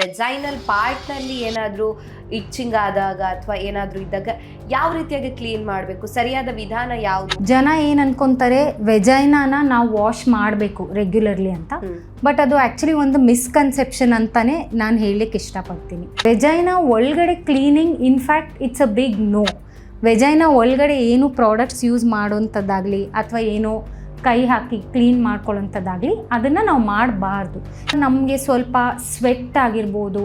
Vaginal ಪಾರ್ಟ್ನಲ್ಲಿ ಏನಾದರೂ itching ಆದಾಗ ಅಥವಾ ಏನಾದರೂ ಇದ್ದಾಗ ಯಾವ ರೀತಿಯಾಗಿ ಕ್ಲೀನ್ ಮಾಡಬೇಕು? ಸರಿಯಾದ ವಿಧಾನ ಯಾವುದು? ಜನ ಏನು ಅನ್ಕೊಂತಾರೆ ವೆಜೈನಾನ ನಾವು ವಾಶ್ ಮಾಡಬೇಕು ರೆಗ್ಯುಲರ್ಲಿ ಅಂತ. ಬಟ್ ಅದು ಆ್ಯಕ್ಚುಲಿ ಒಂದು ಮಿಸ್ಕನ್ಸೆಪ್ಷನ್ ಅಂತಾನೆ ನಾನು ಹೇಳಲಿಕ್ಕೆ ಇಷ್ಟಪಡ್ತೀನಿ. ವೆಜೈನಾ ಒಳಗಡೆ cleaning in fact it's a big no vagina ಒಳಗಡೆ ಏನು ಪ್ರಾಡಕ್ಟ್ಸ್ ಯೂಸ್ ಮಾಡೋಂಥದ್ದಾಗಲಿ ಅಥವಾ ಏನೋ ಕೈ ಹಾಕಿ ಕ್ಲೀನ್ ಮಾಡ್ಕೊಳ್ಳೋಂಥದ್ದಾಗಲಿ ಅದನ್ನು ನಾವು ಮಾಡಬಾರ್ದು. ನಮಗೆ ಸ್ವಲ್ಪ ಸ್ವೆಟ್ ಆಗಿರ್ಬೋದು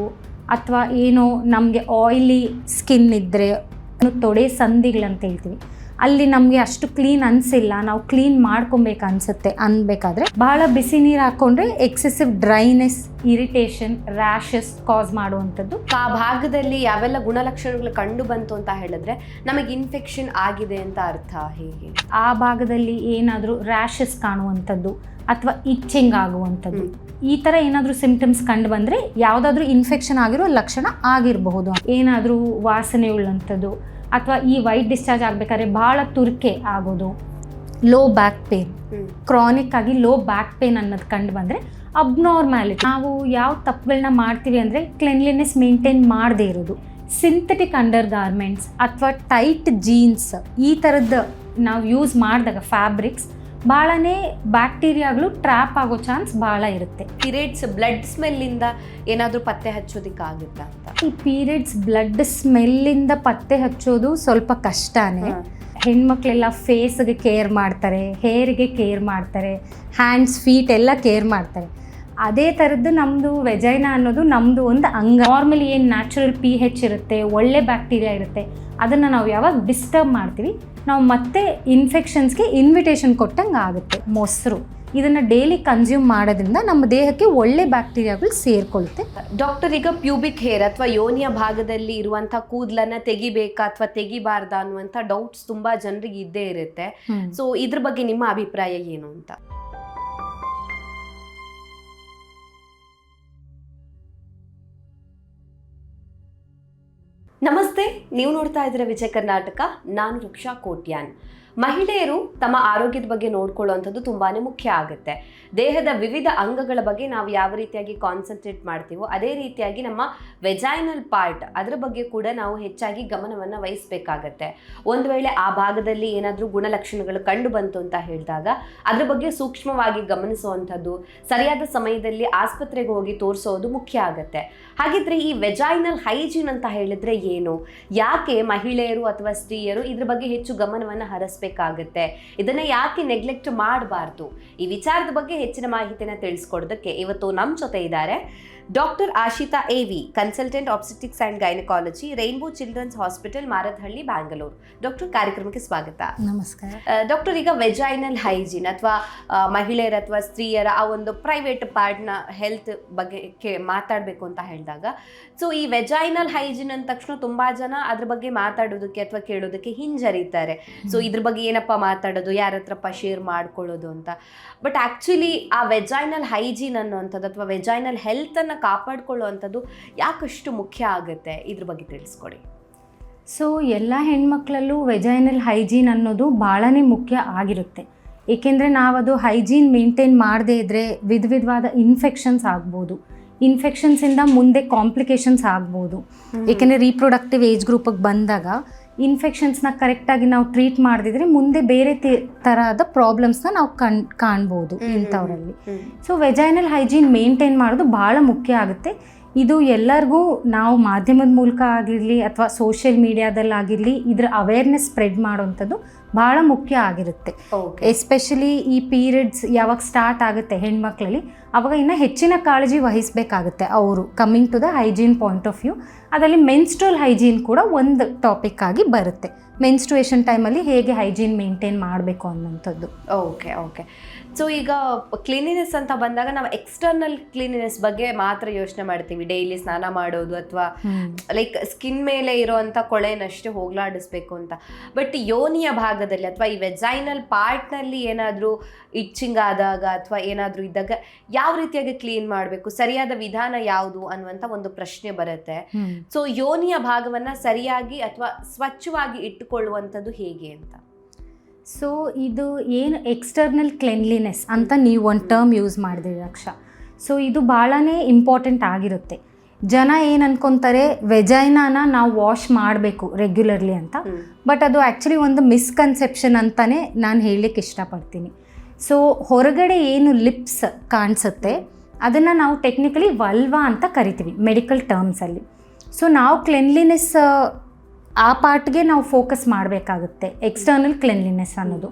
ಅಥವಾ ಏನೋ ನಮಗೆ ಆಯಿಲಿ ಸ್ಕಿನ್ ಇದ್ದರೆ ತೊಡೆ ಸಂಧಿಗಳಂತ ಹೇಳ್ತೀವಿ. ಅಲ್ಲಿ ನಮಗೆ ಅಷ್ಟು ಕ್ಲೀನ್ ಅನಿಸಿಲ್ಲ. ನಾವು ಕ್ಲೀನ್ ಮಾಡ್ಕೊಬೇಕು ಅನ್ಸುತ್ತೆ ಅನ್ಬೇಕಾದ್ರೆ. ಬಹಳ ಬಿಸಿ ನೀರು ಹಾಕೊಂಡ್ರೆ excessive dryness irritation rashes cause ಮಾಡುವಂಥದ್ದು. ಆ ಭಾಗದಲ್ಲಿ ಯಾವೆಲ್ಲ ಗುಣಲಕ್ಷಣಗಳು ಕಂಡು ಬಂತು ಅಂತ ಹೇಳಿದ್ರೆ ನಮಗೆ ಇನ್ಫೆಕ್ಷನ್ ಆಗಿದೆ ಅಂತ ಅರ್ಥ. ಹೇಗೆ? ಆ ಭಾಗದಲ್ಲಿ ಏನಾದರೂ ರ್ಯಾಷಸ್ ಕಾಣುವಂಥದ್ದು ಅಥವಾ ಇಚ್ಚಿಂಗ್ ಆಗುವಂಥದ್ದು. ಈ ಥರ ಏನಾದರೂ ಸಿಂಪ್ಟಮ್ಸ್ ಕಂಡು ಬಂದರೆ ಯಾವುದಾದ್ರೂ ಇನ್ಫೆಕ್ಷನ್ ಆಗಿರೋ ಲಕ್ಷಣ ಆಗಿರಬಹುದು. ಏನಾದರೂ ವಾಸನೆ ಉಳ್ಳಂಥದ್ದು ಅಥವಾ ಈ ವೈಟ್ ಡಿಸ್ಚಾರ್ಜ್ ಆಗಬೇಕಾದ್ರೆ ಭಾಳ ತುರ್ಕೆ ಆಗೋದು. Low back pain. ಕ್ರಾನಿಕ್ ಆಗಿ ಲೋ ಬ್ಯಾಕ್ ಪೇನ್ ಅನ್ನೋದು ಕಂಡು ಬಂದರೆ ಅಬ್ನಾರ್ಮ್ಯಾಲಿಟಿ ನಾವು ಯಾವ ತಪ್ಪುಗಳನ್ನ ಮಾಡ್ತೀವಿ ಅಂದರೆ ಕ್ಲೆನ್ಲಿನೆಸ್ ಮೇಂಟೈನ್ ಮಾಡದೇ ಇರೋದು. ಸಿಂಥೆಟಿಕ್ ಅಂಡರ್ ಗಾರ್ಮೆಂಟ್ಸ್ ಅಥವಾ ಟೈಟ್ ಜೀನ್ಸ್ ಈ ಥರದ್ದು ನಾವು ಯೂಸ್ ಮಾಡಿದಾಗ ಫ್ಯಾಬ್ರಿಕ್ಸ್ ಭಾಳನೇ ಬ್ಯಾಕ್ಟೀರಿಯಾಗಳು ಟ್ರ್ಯಾಪ್ ಆಗೋ ಚಾನ್ಸ್ ಭಾಳ ಇರುತ್ತೆ. ಪೀರಿಯಡ್ಸ್ ಬ್ಲಡ್ ಸ್ಮೆಲ್ಲಿಂದ ಏನಾದರೂ ಪತ್ತೆ ಹಚ್ಚೋದಿಕ್ಕಾಗುತ್ತಾ ಅಂತ? ಈ ಪೀರಿಯಡ್ಸ್ ಬ್ಲಡ್ ಸ್ಮೆಲ್ಲಿಂದ ಪತ್ತೆ ಹಚ್ಚೋದು ಸ್ವಲ್ಪ ಕಷ್ಟನೇ. ಹೆಣ್ಮಕ್ಳೆಲ್ಲ ಫೇಸ್ಗೆ ಕೇರ್ ಮಾಡ್ತಾರೆ ಹೇರ್ಗೆ ಕೇರ್ ಮಾಡ್ತಾರೆ ಹ್ಯಾಂಡ್ಸ್ ಫೀಟ್ ಎಲ್ಲ ಕೇರ್ ಮಾಡ್ತಾರೆ. ಅದೇ ಥರದ್ದು ನಮ್ಮದು ವೆಜೈನ ಅನ್ನೋದು ನಮ್ಮದು ಒಂದು ಅಂಗ. ನಾರ್ಮಲಿ ಏನು ನ್ಯಾಚುರಲ್ ಪಿ ಹೆಚ್ ಇರುತ್ತೆ ಒಳ್ಳೆ ಬ್ಯಾಕ್ಟೀರಿಯಾ ಇರುತ್ತೆ ಅದನ್ನು ನಾವು ಯಾವಾಗ ಡಿಸ್ಟರ್ಬ್ ಮಾಡ್ತೀವಿ ನಾವು ಮತ್ತೆ ಇನ್ಫೆಕ್ಷನ್ಸ್ಗೆ ಇನ್ವಿಟೇಷನ್ ಕೊಟ್ಟಂಗೆ ಆಗುತ್ತೆ ಮೊಸರು. ಇದನ್ನು ಡೈಲಿ ಕನ್ಸ್ಯೂಮ್ ಮಾಡೋದ್ರಿಂದ ನಮ್ಮ ದೇಹಕ್ಕೆ ಒಳ್ಳೆ ಬ್ಯಾಕ್ಟೀರಿಯಾಗಳು ಸೇರ್ಕೊಳ್ಳುತ್ತೆ. ಡಾಕ್ಟರ್ ಈಗ ಪ್ಯೂಬಿಕ್ ಹೇರ್ ಅಥವಾ ಯೋನಿಯ ಭಾಗದಲ್ಲಿ ಇರುವಂಥ ಕೂದಲನ್ನ ತೆಗಿಬೇಕಾ ಅಥವಾ ತೆಗಿಬಾರ್ದಾ ಅನ್ನುವಂಥ ಡೌಟ್ಸ್ ತುಂಬಾ ಜನರಿಗೆ ಇದ್ದೇ ಇರುತ್ತೆ. ಸೊ ಇದ್ರ ಬಗ್ಗೆ ನಿಮ್ಮ ಅಭಿಪ್ರಾಯ ಏನು ಅಂತ? ನಮಸ್ತೆ, ನೀವು ನೋಡ್ತಾ ಇದ್ದೀರಾ ವಿಜಯ ಕರ್ನಾಟಕ, ನಾನು ವೃಕ್ಷಾ ಕೋಟ್ಯಾನ್. ಮಹಿಳೆಯರು ತಮ್ಮ ಆರೋಗ್ಯದ ಬಗ್ಗೆ ನೋಡ್ಕೊಳ್ಳುವಂಥದ್ದು ತುಂಬಾ ಮುಖ್ಯ ಆಗುತ್ತೆ. ದೇಹದ ವಿವಿಧ ಅಂಗಗಳ ಬಗ್ಗೆ ನಾವು ಯಾವ ರೀತಿಯಾಗಿ ಕಾನ್ಸಂಟ್ರೇಟ್ ಮಾಡ್ತೀವೋ ಅದೇ ರೀತಿಯಾಗಿ ನಮ್ಮ ವೆಜೈನಲ್ ಪಾರ್ಟ್ ಅದರ ಬಗ್ಗೆ ಕೂಡ ನಾವು ಹೆಚ್ಚಾಗಿ ಗಮನವನ್ನು ವಹಿಸಬೇಕಾಗತ್ತೆ. ಒಂದು ವೇಳೆ ಆ ಭಾಗದಲ್ಲಿ ಏನಾದರೂ ಗುಣಲಕ್ಷಣಗಳು ಕಂಡು ಬಂತು ಅಂತ ಹೇಳಿದಾಗ ಅದ್ರ ಬಗ್ಗೆ ಸೂಕ್ಷ್ಮವಾಗಿ ಗಮನಿಸುವಂಥದ್ದು, ಸರಿಯಾದ ಸಮಯದಲ್ಲಿ ಆಸ್ಪತ್ರೆಗೆ ಹೋಗಿ ತೋರಿಸೋದು ಮುಖ್ಯ ಆಗುತ್ತೆ. ಹಾಗಿದ್ರೆ ಈ ವೆಜೈನಲ್ ಹೈಜೀನ್ ಅಂತ ಹೇಳಿದ್ರೆ ಏನು? ಯಾಕೆ ಮಹಿಳೆಯರು ಅಥವಾ ಸ್ತ್ರೀಯರು ಇದ್ರ ಬಗ್ಗೆ ಹೆಚ್ಚು ಗಮನವನ್ನು ಹರಿಸಬೇಕಾಗತ್ತೆ? ಇದನ್ನ ಯಾಕೆ ನೆಗ್ಲೆಕ್ಟ್ ಮಾಡಬಾರ್ದು? ಈ ವಿಚಾರದ ಬಗ್ಗೆ ಹೆಚ್ಚಿನ ಮಾಹಿತಿನ ತಿಳಿಸ್ಕೊಡೋದಕ್ಕೆ ಇವತ್ತು ನಮ್ಮ ಜೊತೆ ಇದ್ದಾರೆ. Doctor Ashita A V consultant obstetrics and gynaecology rainbow children's hospital Marathahalli Bangalore doctor ಕಾರ್ಯಕ್ರಮಕ್ಕೆ ಸ್ವಾಗತ. ನಮಸ್ಕಾರ. ಡಾಕ್ಟರ್ ಈಗ ವೆಜೈನಲ್ ಹೈಜೀನ್ ಅಥವಾ ಮಹಿಳೆಯರ ಅಥವಾ ಸ್ತ್ರೀಯರ ಆ ಒಂದು ಪ್ರೈವೇಟ್ ಪಾರ್ಟ್ನ ಹೆಲ್ತ್ ಬಗ್ಗೆ ಮಾತಾಡಬೇಕು ಅಂತ ಹೇಳಿದಾಗ ಸೊ ಈ ವೆಜೈನಲ್ ಹೈಜೀನ್ ಅಂದ ತಕ್ಷಣ ತುಂಬ ಜನ ಅದ್ರ ಬಗ್ಗೆ ಮಾತಾಡೋದಕ್ಕೆ ಅಥವಾ ಕೇಳೋದಕ್ಕೆ ಹಿಂಜರಿತಾರೆ. ಸೊ ಇದ್ರ ಬಗ್ಗೆ ಏನಪ್ಪ ಮಾತಾಡೋದು ಯಾರ ಹತ್ರಪ್ಪ ಶೇರ್ ಮಾಡ್ಕೊಳ್ಳೋದು ಅಂತ. ಬಟ್ ಆ್ಯಕ್ಚುಲಿ ಆ ವೆಜೈನಲ್ ಹೈಜೀನ್ ಅನ್ನೋಂಥದ್ದು ಅಥವಾ ವೆಜೈನಲ್ ಹೆಲ್ತನ್ನು ಕಾಪಾಡ್ಕೊಳ್ಳುವಂಥದ್ದು ಯಾಕಷ್ಟು ಮುಖ್ಯ ಆಗುತ್ತೆ? ಇದ್ರ ಬಗ್ಗೆ ತಿಳಿಸ್ಕೊಡಿ. ಸೊ ಎಲ್ಲ ಹೆಣ್ಮಕ್ಳಲ್ಲೂ ವೆಜೈನಲ್ ಹೈಜೀನ್ ಅನ್ನೋದು ಭಾಳನೇ ಮುಖ್ಯ ಆಗಿರುತ್ತೆ. ಏಕೆಂದರೆ ನಾವದು ಹೈಜೀನ್ ಮೇಂಟೈನ್ ಮಾಡದೇ ಇದ್ದರೆ ವಿಧ ವಿಧವಾದ ಇನ್ಫೆಕ್ಷನ್ಸ್ ಆಗ್ಬೋದು. ಇನ್ಫೆಕ್ಷನ್ಸಿಂದ ಮುಂದೆ ಕಾಂಪ್ಲಿಕೇಶನ್ಸ್ ಆಗ್ಬೋದು. ಏಕೆಂದರೆ ರೀಪ್ರೊಡಕ್ಟಿವ್ ಏಜ್ ಗ್ರೂಪಿಗೆ ಬಂದಾಗ ಇನ್ಫೆಕ್ಷನ್ಸ್ನ ಕರೆಕ್ಟಾಗಿ ನಾವು ಟ್ರೀಟ್ ಮಾಡಿದ್ರೆ ಮುಂದೆ ಬೇರೆ ತರಹದ ಪ್ರಾಬ್ಲಮ್ಸ್ನ ನಾವು ಕಣ್ ಕಾಣ್ಬೋದು ಇಂಥವರಲ್ಲಿ. ಸೊ ವೆಜೈನಲ್ ಹೈಜೀನ್ ಮೇಂಟೈನ್ ಮಾಡೋದು ಭಾಳ ಮುಖ್ಯ ಆಗುತ್ತೆ. ಇದು ಎಲ್ಲರಿಗೂ ನಾವು ಮಾಧ್ಯಮದ ಮೂಲಕ ಆಗಿರಲಿ ಅಥವಾ ಸೋಷಿಯಲ್ ಮೀಡಿಯಾದಲ್ಲಾಗಿರಲಿ ಇದರ ಅವೇರ್ನೆಸ್ ಸ್ಪ್ರೆಡ್ ಮಾಡುವಂಥದ್ದು ಭಾಳ ಮುಖ್ಯ ಆಗಿರುತ್ತೆ. ಎಸ್ಪೆಷಲಿ ಈ ಪೀರಿಯಡ್ಸ್ ಯಾವಾಗ ಸ್ಟಾರ್ಟ್ ಆಗುತ್ತೆ ಹೆಣ್ಮಕ್ಳಲ್ಲಿ ಅವಾಗ ಇನ್ನೂ ಹೆಚ್ಚಿನ ಕಾಳಜಿ ವಹಿಸಬೇಕಾಗುತ್ತೆ ಅವರು coming to the hygiene point of view ಅದರಲ್ಲಿ ಮೆನ್ಸ್ಟ್ರಲ್ ಹೈಜೀನ್ ಕೂಡ ಒಂದು ಟಾಪಿಕ್ ಆಗಿ ಬರುತ್ತೆ. ಮೆನ್ಸ್ಟ್ರುಯೇಷನ್ ಟೈಮಲ್ಲಿ ಹೇಗೆ ಹೈಜೀನ್ ಮೇಂಟೈನ್ ಮಾಡಬೇಕು ಅನ್ನೋಂಥದ್ದು ಓಕೆ ಓಕೆ ಸೊ ಈಗ ಕ್ಲೀನಿನೆಸ್ ಅಂತ ಬಂದಾಗ ನಾವು ಎಕ್ಸ್ಟರ್ನಲ್ ಕ್ಲೀನಿನೆಸ್ ಬಗ್ಗೆ ಮಾತ್ರ ಯೋಚನೆ ಮಾಡ್ತೀವಿ. ಡೈಲಿ ಸ್ನಾನ ಮಾಡೋದು ಅಥವಾ ಲೈಕ್ ಸ್ಕಿನ್ ಮೇಲೆ ಇರೋವಂಥ ಕೊಳೆನಷ್ಟೇ ಹೋಗ್ಲಾಡಿಸ್ಬೇಕು ಅಂತ. ಬಟ್ ಯೋನಿಯ ಭಾಗದಲ್ಲಿ ಅಥವಾ ಈ ವೆಜೈನಲ್ ಪಾರ್ಟ್ನಲ್ಲಿ ಏನಾದರೂ ಇಚ್ಚಿಂಗ್ ಆದಾಗ ಅಥವಾ ಏನಾದರೂ ಇದ್ದಾಗ ಯಾವ ರೀತಿಯಾಗಿ ಕ್ಲೀನ್ ಮಾಡಬೇಕು? ಸರಿಯಾದ ವಿಧಾನ ಯಾವುದು ಅನ್ನುವಂಥ ಒಂದು ಪ್ರಶ್ನೆ ಬರುತ್ತೆ. ಸೊ ಯೋನಿಯ ಭಾಗವನ್ನು ಸರಿಯಾಗಿ ಅಥವಾ ಸ್ವಚ್ಛವಾಗಿ ಇಟ್ಟುಕೊಳ್ಳುವಂಥದ್ದು ಹೇಗೆ ಅಂತ? ಸೊ ಇದು ಏನು ಎಕ್ಸ್ಟರ್ನಲ್ ಕ್ಲೆನ್ಲಿನೆಸ್ ಅಂತ ನೀವು ಒಂದು ಟರ್ಮ್ ಯೂಸ್ ಮಾಡಿದ್ರಿ ರಕ್ಷ ಸೊ ಇದು ಭಾಳನೇ ಇಂಪಾರ್ಟೆಂಟ್ ಆಗಿರುತ್ತೆ. ಜನ ಏನು ಅನ್ಕೊತಾರೆ ವೆಜೈನಾನ ನಾವು ವಾಶ್ ಮಾಡಬೇಕು ರೆಗ್ಯುಲರ್ಲಿ ಅಂತ. ಬಟ್ ಅದು ಆ್ಯಕ್ಚುಲಿ ಒಂದು ಮಿಸ್ಕನ್ಸೆಪ್ಷನ್ ಅಂತಲೇ ನಾನು ಹೇಳಲಿಕ್ಕೆ ಇಷ್ಟಪಡ್ತೀನಿ. ಸೊ ಹೊರಗಡೆ ಏನು ಲಿಪ್ಸ್ ಕಾಣಿಸುತ್ತೆ ಅದನ್ನು ನಾವು ಟೆಕ್ನಿಕಲಿ ವಲ್ವಾ ಅಂತ ಕರಿತೀವಿ ಮೆಡಿಕಲ್ ಟರ್ಮ್ಸಲ್ಲಿ ಸೊ ನಾವು ಕ್ಲೆನ್ಲಿನೆಸ್ ಆ ಪಾರ್ಟ್ಗೆ ನಾವು ಫೋಕಸ್ ಮಾಡಬೇಕಾಗುತ್ತೆ ಎಕ್ಸ್ಟರ್ನಲ್ ಕ್ಲೆನ್ಲಿನೆಸ್ ಅನ್ನೋದು.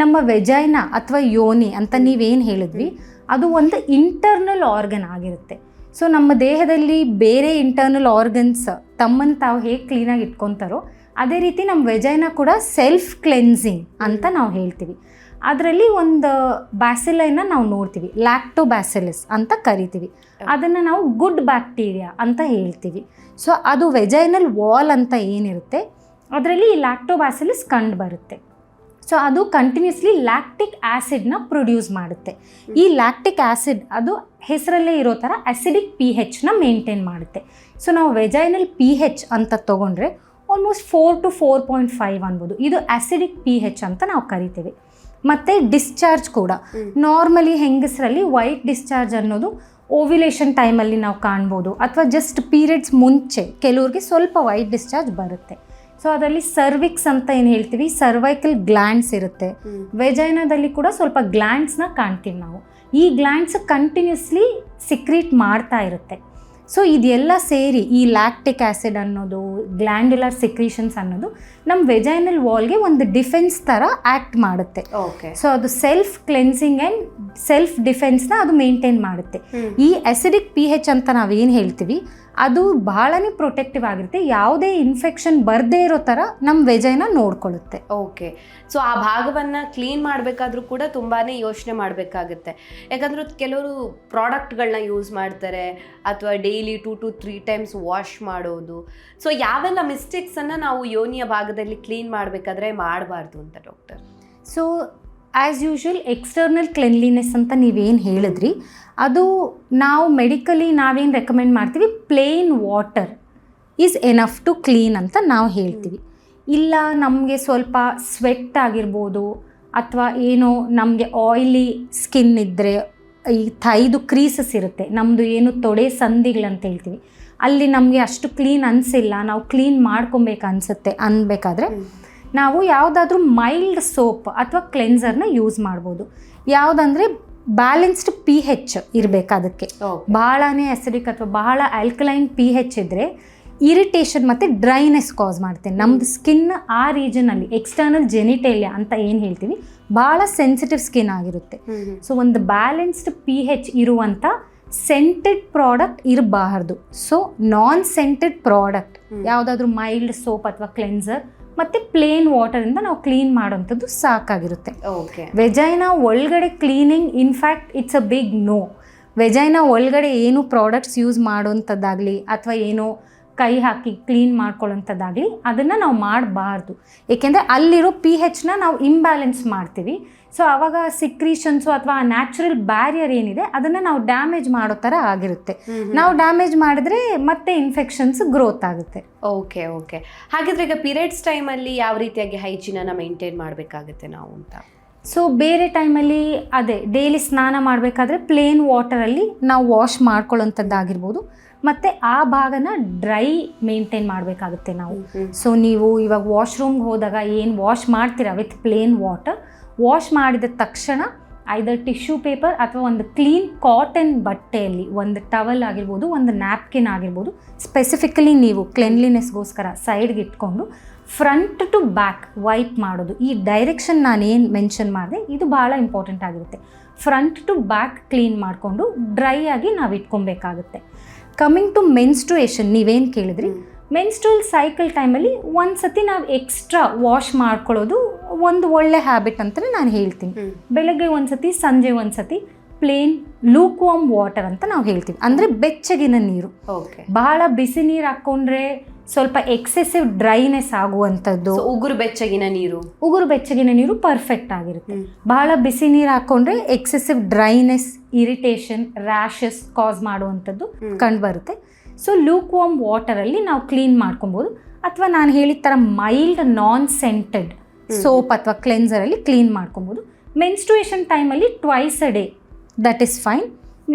ನಮ್ಮ ವೆಜೈನ ಅಥವಾ ಯೋನಿ ಅಂತ ನೀವೇನು ಹೇಳಿದ್ವಿ, ಅದು ಒಂದು ಇಂಟರ್ನಲ್ ಆರ್ಗನ್ ಆಗಿರುತ್ತೆ. ಸೊ ನಮ್ಮ ದೇಹದಲ್ಲಿ ಬೇರೆ ಇಂಟರ್ನಲ್ ಆರ್ಗನ್ಸ್ ತಮ್ಮನ್ನು ತಾವು ಹೇಗೆ ಕ್ಲೀನಾಗಿ ಇಟ್ಕೊತಾರೋ, ಅದೇ ರೀತಿ ನಮ್ಮ ವೆಜೈನ ಕೂಡ ಸೆಲ್ಫ್ ಕ್ಲೆನ್ಸಿಂಗ್ ಅಂತ ನಾವು ಹೇಳ್ತೀವಿ. ಅದರಲ್ಲಿ ಒಂದು ಬ್ಯಾಸಿಲೈನ ನಾವು ನೋಡ್ತೀವಿ. ಲ್ಯಾಕ್ಟೋ ಬ್ಯಾಸಿಲಿಸ್ ಅಂತ ಕರಿತೀವಿ. ಅದನ್ನು ನಾವು ಗುಡ್ ಬ್ಯಾಕ್ಟೀರಿಯಾ ಅಂತ ಹೇಳ್ತೀವಿ. ಸೊ ಅದು ವೆಜೈನಲ್ ವಾಲ್ ಅಂತ ಏನಿರುತ್ತೆ ಅದರಲ್ಲಿ ಈ ಲ್ಯಾಕ್ಟೋಬ್ಯಾಸಿಲಿಸ್ ಕಂಡು ಬರುತ್ತೆ. ಸೊ ಅದು ಕಂಟಿನ್ಯೂಸ್ಲಿ ಲ್ಯಾಕ್ಟಿಕ್ ಆ್ಯಸಿಡ್ನ ಪ್ರೊಡ್ಯೂಸ್ ಮಾಡುತ್ತೆ. ಈ ಲ್ಯಾಕ್ಟಿಕ್ ಆ್ಯಸಿಡ್ ಅದು ಹೆಸರಲ್ಲೇ ಇರೋ ಥರ ಅಸಿಡಿಕ್ ಪಿ ಹೆಚ್ನ ಮೇಂಟೈನ್ ಮಾಡುತ್ತೆ. ಸೊ ನಾವು ವೆಜೈನಲ್ ಪಿ ಹೆಚ್ ಅಂತ ತೊಗೊಂಡ್ರೆ almost four to four point five ಅನ್ಬೋದು. ಇದು ಆ್ಯಸಿಡಿಕ್ ಪಿ ಹೆಚ್ ಅಂತ ನಾವು ಕರಿತೀವಿ. ಮತ್ತು ಡಿಸ್ಚಾರ್ಜ್ ಕೂಡ. ನಾರ್ಮಲಿ ಹೆಂಗಸರಲ್ಲಿ ವೈಟ್ ಡಿಸ್ಚಾರ್ಜ್ ಅನ್ನೋದು ಓವಿಲೇಷನ್ ಟೈಮಲ್ಲಿ ನಾವು ಕಾಣ್ಬೋದು. ಅಥವಾ ಜಸ್ಟ್ ಪೀರಿಯಡ್ಸ್ ಮುಂಚೆ ಕೆಲವ್ರಿಗೆ ಸ್ವಲ್ಪ ವೈಟ್ ಡಿಸ್ಚಾರ್ಜ್ ಬರುತ್ತೆ. ಸೊ ಅದರಲ್ಲಿ ಸರ್ವಿಕ್ಸ್ ಅಂತ ಏನು ಹೇಳ್ತೀವಿ? ಸರ್ವೈಕಲ್ ಗ್ಲ್ಯಾಂಡ್ಸ್ ಇರುತ್ತೆ. ವೆಜೈನಾದಲ್ಲಿ ಕೂಡ ಸ್ವಲ್ಪ ಗ್ಲ್ಯಾಂಡ್ಸ್ನ ಕಾಣ್ತೀವಿ ನಾವು. ಈ ಗ್ಲ್ಯಾಂಡ್ಸ್ ಕಂಟಿನ್ಯೂಸ್ಲಿ ಸಿಕ್ರೀಟ್ ಮಾಡ್ತಾ ಇರುತ್ತೆ. ಸೊ ಇದೆಲ್ಲ ಸೇರಿ ಈ ಲ್ಯಾಕ್ಟಿಕ್ ಆ್ಯಸಿಡ್ ಅನ್ನೋದು ಗ್ಲ್ಯಾಂಡ್ಯುಲರ್ ಸಿಕ್ರೀಷನ್ಸ್ ಅನ್ನೋದು ನಮ್ಮ ವೆಜೈನಲ್ ವಾಲ್ಗೆ ಒಂದು ಡಿಫೆನ್ಸ್ ಥರ ಆ್ಯಕ್ಟ್ ಮಾಡುತ್ತೆ. ಓಕೆ ಸೊ ಅದು ಸೆಲ್ಫ್ ಕ್ಲೆನ್ಸಿಂಗ್ ಆ್ಯಂಡ್ ಸೆಲ್ಫ್ ಡಿಫೆನ್ಸ್ನ ಅದು ಮೇಂಟೈನ್ ಮಾಡುತ್ತೆ. ಈ ಅಸಿಡಿಕ್ ಪಿ ಹೆಚ್ ಅಂತ ನಾವೇನು ಹೇಳ್ತೀವಿ? ಅದು ಭಾಳನೇ ಪ್ರೊಟೆಕ್ಟಿವ್ ಆಗಿರುತ್ತೆ. ಯಾವುದೇ ಇನ್ಫೆಕ್ಷನ್ ಬರದೇ ಇರೋ ಥರ ನಮ್ಮ ವೆಜೈನ ನೋಡ್ಕೊಳ್ಳುತ್ತೆ. ಓಕೆ ಸೊ ಆ ಭಾಗವನ್ನು ಕ್ಲೀನ್ ಮಾಡಬೇಕಾದ್ರೂ ಕೂಡ ತುಂಬಾ ಯೋಚನೆ ಮಾಡಬೇಕಾಗುತ್ತೆ. ಯಾಕಂದ್ರೆ ಕೆಲವರು ಪ್ರಾಡಕ್ಟ್ಗಳನ್ನ ಯೂಸ್ ಮಾಡ್ತಾರೆ ಅಥವಾ daily two to three times wash ಮಾಡೋದು. ಸೊ ಯಾವೆಲ್ಲ ಮಿಸ್ಟೇಕ್ಸನ್ನು ನಾವು ಯೋನಿಯ ಭಾಗದಲ್ಲಿ ಕ್ಲೀನ್ ಮಾಡಬೇಕಾದ್ರೆ ಮಾಡಬಾರ್ದು ಅಂತ doctor so as usual external cleanliness ಅಂತ ನೀವೇನು ಹೇಳಿದ್ರಿ ಅದು ನಾವು ಮೆಡಿಕಲಿ ನಾವೇನು ರೆಕಮೆಂಡ್ ಮಾಡ್ತೀವಿ? Plain water is enough to clean ಅಂತ ನಾವು ಹೇಳ್ತೀವಿ. ಇಲ್ಲ ನಮಗೆ ಸ್ವಲ್ಪ ಸ್ವೆಟ್ ಆಗಿರ್ಬೋದು ಅಥವಾ ಏನೋ ನಮಗೆ ಆಯ್ಲಿ ಸ್ಕಿನ್ ಇದ್ದರೆ ಈ ಥೈದು ಕ್ರೀಸಸ್ ಇರುತ್ತೆ. ನಮ್ಮದು ಏನು ತೊಡೆ ಸಂಧಿಗಳಂತ ಹೇಳ್ತೀವಿ. ಅಲ್ಲಿ ನಮಗೆ ಅಷ್ಟು ಕ್ಲೀನ್ ಅನಿಸಿಲ್ಲ. ನಾವು ಕ್ಲೀನ್ ಮಾಡ್ಕೊಬೇಕು ಅನಿಸುತ್ತೆ ಅನ್ಬೇಕಾದ್ರೆ ನಾವು ಯಾವುದಾದ್ರೂ ಮೈಲ್ಡ್ ಸೋಪ್ ಅಥವಾ ಕ್ಲೆನ್ಸರ್ನ ಯೂಸ್ ಮಾಡ್ಬೋದು. ಯಾವುದಂದರೆ ಬ್ಯಾಲೆನ್ಸ್ಡ್ ಪಿ ಹೆಚ್ ಇರಬೇಕು ಅದಕ್ಕೆ. ಬಹಳನೇ ಅಸಿಡಿಕ್ ಅಥವಾ ಬಹಳ ಆಲ್ಕಲೈನ್ ಪಿ ಹೆಚ್ ಇದ್ದರೆ ಇರಿಟೇಷನ್ ಮತ್ತು ಡ್ರೈನೆಸ್ ಕಾಸ್ ಮಾಡುತ್ತೆ ನಮ್ಮದು ಸ್ಕಿನ್ ಆ ರೀಜನಲ್ಲಿ ಎಕ್ಸ್ಟರ್ನಲ್ ಜೆನಿಟೇಲಿಯಾ ಅಂತ ಏನು ಹೇಳ್ತೀವಿ ಭಾಳ ಸೆನ್ಸಿಟಿವ್ ಸ್ಕಿನ್ ಆಗಿರುತ್ತೆ. ಸೊ ಒಂದು ಬ್ಯಾಲೆನ್ಸ್ಡ್ ಪಿ ಹೆಚ್ ಇರುವಂಥ ಸೆಂಟೆಡ್ ಪ್ರಾಡಕ್ಟ್ ಇರಬಾರ್ದು. ಸೊ ನಾನ್ ಸೆಂಟೆಡ್ ಪ್ರಾಡಕ್ಟ್ ಯಾವುದಾದ್ರೂ ಮೈಲ್ಡ್ ಸೋಪ್ ಅಥವಾ ಕ್ಲೆನ್ಸರ್ ಮತ್ತು ಪ್ಲೇನ್ ವಾಟರಿಂದ ನಾವು ಕ್ಲೀನ್ ಮಾಡೋವಂಥದ್ದು ಸಾಕಾಗಿರುತ್ತೆ. ಓಕೆ ವೆಜೈನ ಒಳಗಡೆ cleaning in fact it's a big no vagina ಒಳಗಡೆ ಏನು ಪ್ರಾಡಕ್ಟ್ಸ್ ಯೂಸ್ ಮಾಡೋವಂಥದ್ದಾಗಲಿ ಅಥವಾ ಏನೋ ಕೈ ಹಾಕಿ ಕ್ಲೀನ್ ಮಾಡ್ಕೊಳ್ಳೋಂಥದ್ದಾಗಲಿ ಅದನ್ನು ನಾವು ಮಾಡಬಾರ್ದು. ಏಕೆಂದರೆ ಅಲ್ಲಿರೋ ಪಿ ಹೆಚ್ನ ನಾವು ಇಂಬ್ಯಾಲೆನ್ಸ್ ಮಾಡ್ತೀವಿ. ಸೊ ಆವಾಗ ಸಿಕ್ರೀಷನ್ಸು ಅಥವಾ ಆ ನ್ಯಾಚುರಲ್ ಬ್ಯಾರಿಯರ್ ಏನಿದೆ ಅದನ್ನು ನಾವು ಡ್ಯಾಮೇಜ್ ಮಾಡೋ ಥರ ಆಗಿರುತ್ತೆ. ನಾವು ಡ್ಯಾಮೇಜ್ ಮಾಡಿದ್ರೆ ಮತ್ತೆ ಇನ್ಫೆಕ್ಷನ್ಸ್ ಗ್ರೋತ್ ಆಗುತ್ತೆ. Okay okay. ಹಾಗಿದ್ರೆ ಈಗ ಪೀರಿಯಡ್ಸ್ ಟೈಮಲ್ಲಿ ಯಾವ ರೀತಿಯಾಗಿ ಹೈಜೀನನ್ನು ಮೇಂಟೈನ್ ಮಾಡಬೇಕಾಗುತ್ತೆ ನಾವು ಅಂತ? ಸೊ ಬೇರೆ ಟೈಮಲ್ಲಿ ಅದೇ ಡೈಲಿ ಸ್ನಾನ ಮಾಡಬೇಕಾದ್ರೆ ಪ್ಲೇನ್ ವಾಟರಲ್ಲಿ ನಾವು ವಾಶ್ ಮಾಡ್ಕೊಳ್ಳೋಂಥದ್ದಾಗಿರ್ಬೋದು. ಮತ್ತು ಆ ಭಾಗನ ಡ್ರೈ ಮೇಂಟೈನ್ ಮಾಡಬೇಕಾಗುತ್ತೆ ನಾವು. ಸೊ ನೀವು ಇವಾಗ ವಾಶ್ರೂಮ್ಗೆ ಹೋದಾಗ ಏನು ವಾಶ್ ಮಾಡ್ತೀರಾ ವಿತ್ ಪ್ಲೇನ್ ವಾಟರ್ ವಾಶ್ ಮಾಡಿದ ತಕ್ಷಣ ಐದರ್ ಟಿಶ್ಯೂ ಪೇಪರ್ ಅಥವಾ ಒಂದು ಕ್ಲೀನ್ ಕಾಟನ್ ಬಟ್ಟೆಯಲ್ಲಿ, ಒಂದು ಟವಲ್ ಆಗಿರ್ಬೋದು, ಒಂದು ನ್ಯಾಪ್ಕಿನ್ ಆಗಿರ್ಬೋದು ಸ್ಪೆಸಿಫಿಕಲಿ ನೀವು ಕ್ಲೆನ್ಲಿನೆಸ್ಗೋಸ್ಕರ ಸೈಡ್ಗೆ ಇಟ್ಕೊಂಡು ಫ್ರಂಟ್ ಟು ಬ್ಯಾಕ್ ವೈಪ್ ಮಾಡೋದು. ಈ ಡೈರೆಕ್ಷನ್ ನಾನೇನು ಮೆನ್ಷನ್ ಮಾಡಿದೆ, ಇದು ಭಾಳ ಇಂಪಾರ್ಟೆಂಟ್ ಆಗಿರುತ್ತೆ. ಫ್ರಂಟ್ ಟು ಬ್ಯಾಕ್ ಕ್ಲೀನ್ ಮಾಡಿಕೊಂಡು ಡ್ರೈ ಆಗಿ ನಾವು ಇಟ್ಕೊಬೇಕಾಗುತ್ತೆ. ಕಮಿಂಗ್ ಟು ಮೆನ್ಸ್ಟ್ರುಯೇಷನ್ ನೀವೇನು ಕೇಳಿದ್ರಿ? ಮೆನ್ಸ್ಟ್ರಲ್ ಸೈಕಲ್ ಟೈಮಲ್ಲಿ ಒಂದು ಸತಿ ನಾವು ಎಕ್ಸ್ಟ್ರಾ ವಾಶ್ ಮಾಡ್ಕೊಳ್ಳೋದು ಒಂದು ಒಳ್ಳೆ ಹ್ಯಾಬಿಟ್ ಅಂತಲೇ ನಾನು ಹೇಳ್ತೀನಿ. ಬೆಳಗ್ಗೆ ಒಂದು ಸತಿ ಸಂಜೆ ಒಂದು ಸತಿ ಪ್ಲೇನ್ ಲೂಕ್ವಾಮ್ ವಾಟರ್ ಅಂತ ನಾವು ಹೇಳ್ತೀವಿ. ಅಂದರೆ ಬೆಚ್ಚಗಿನ ನೀರು. ಬಹಳ ಬಿಸಿ ನೀರು ಹಾಕ್ಕೊಂಡ್ರೆ ಸ್ವಲ್ಪ ಎಕ್ಸೆಸಿವ್ ಡ್ರೈನೆಸ್ ಆಗುವಂಥದ್ದು. ಉಗುರು ಬೆಚ್ಚಗಿನ ನೀರು. ಉಗುರು ಬೆಚ್ಚಗಿನ ನೀರು ಪರ್ಫೆಕ್ಟ್ ಆಗಿರುತ್ತೆ. ಬಹಳ ಬಿಸಿ ನೀರು ಹಾಕೊಂಡ್ರೆ excessive dryness irritation rashes cause ಮಾಡುವಂಥದ್ದು ಕಂಡು ಕಂಡುಬರುತ್ತೆ. ಸೊ ಲೂಕ್ ವಾಮ್ ವಾಟರಲ್ಲಿ ನಾವು ಕ್ಲೀನ್ ಮಾಡ್ಕೊಬೋದು. ಅಥವಾ ನಾನು ಹೇಳಿದ ಥರ ಮೈಲ್ಡ್ ನಾನ್ ಸೆಂಟೆಡ್ ಸೋಪ್ ಅಥವಾ ಕ್ಲೆನ್ಸರಲ್ಲಿ ಕ್ಲೀನ್ ಮಾಡ್ಕೊಬೋದು. ಮೆನ್ಸ್ಟ್ರುಯೇಷನ್ ಟೈಮಲ್ಲಿ twice a day that is fine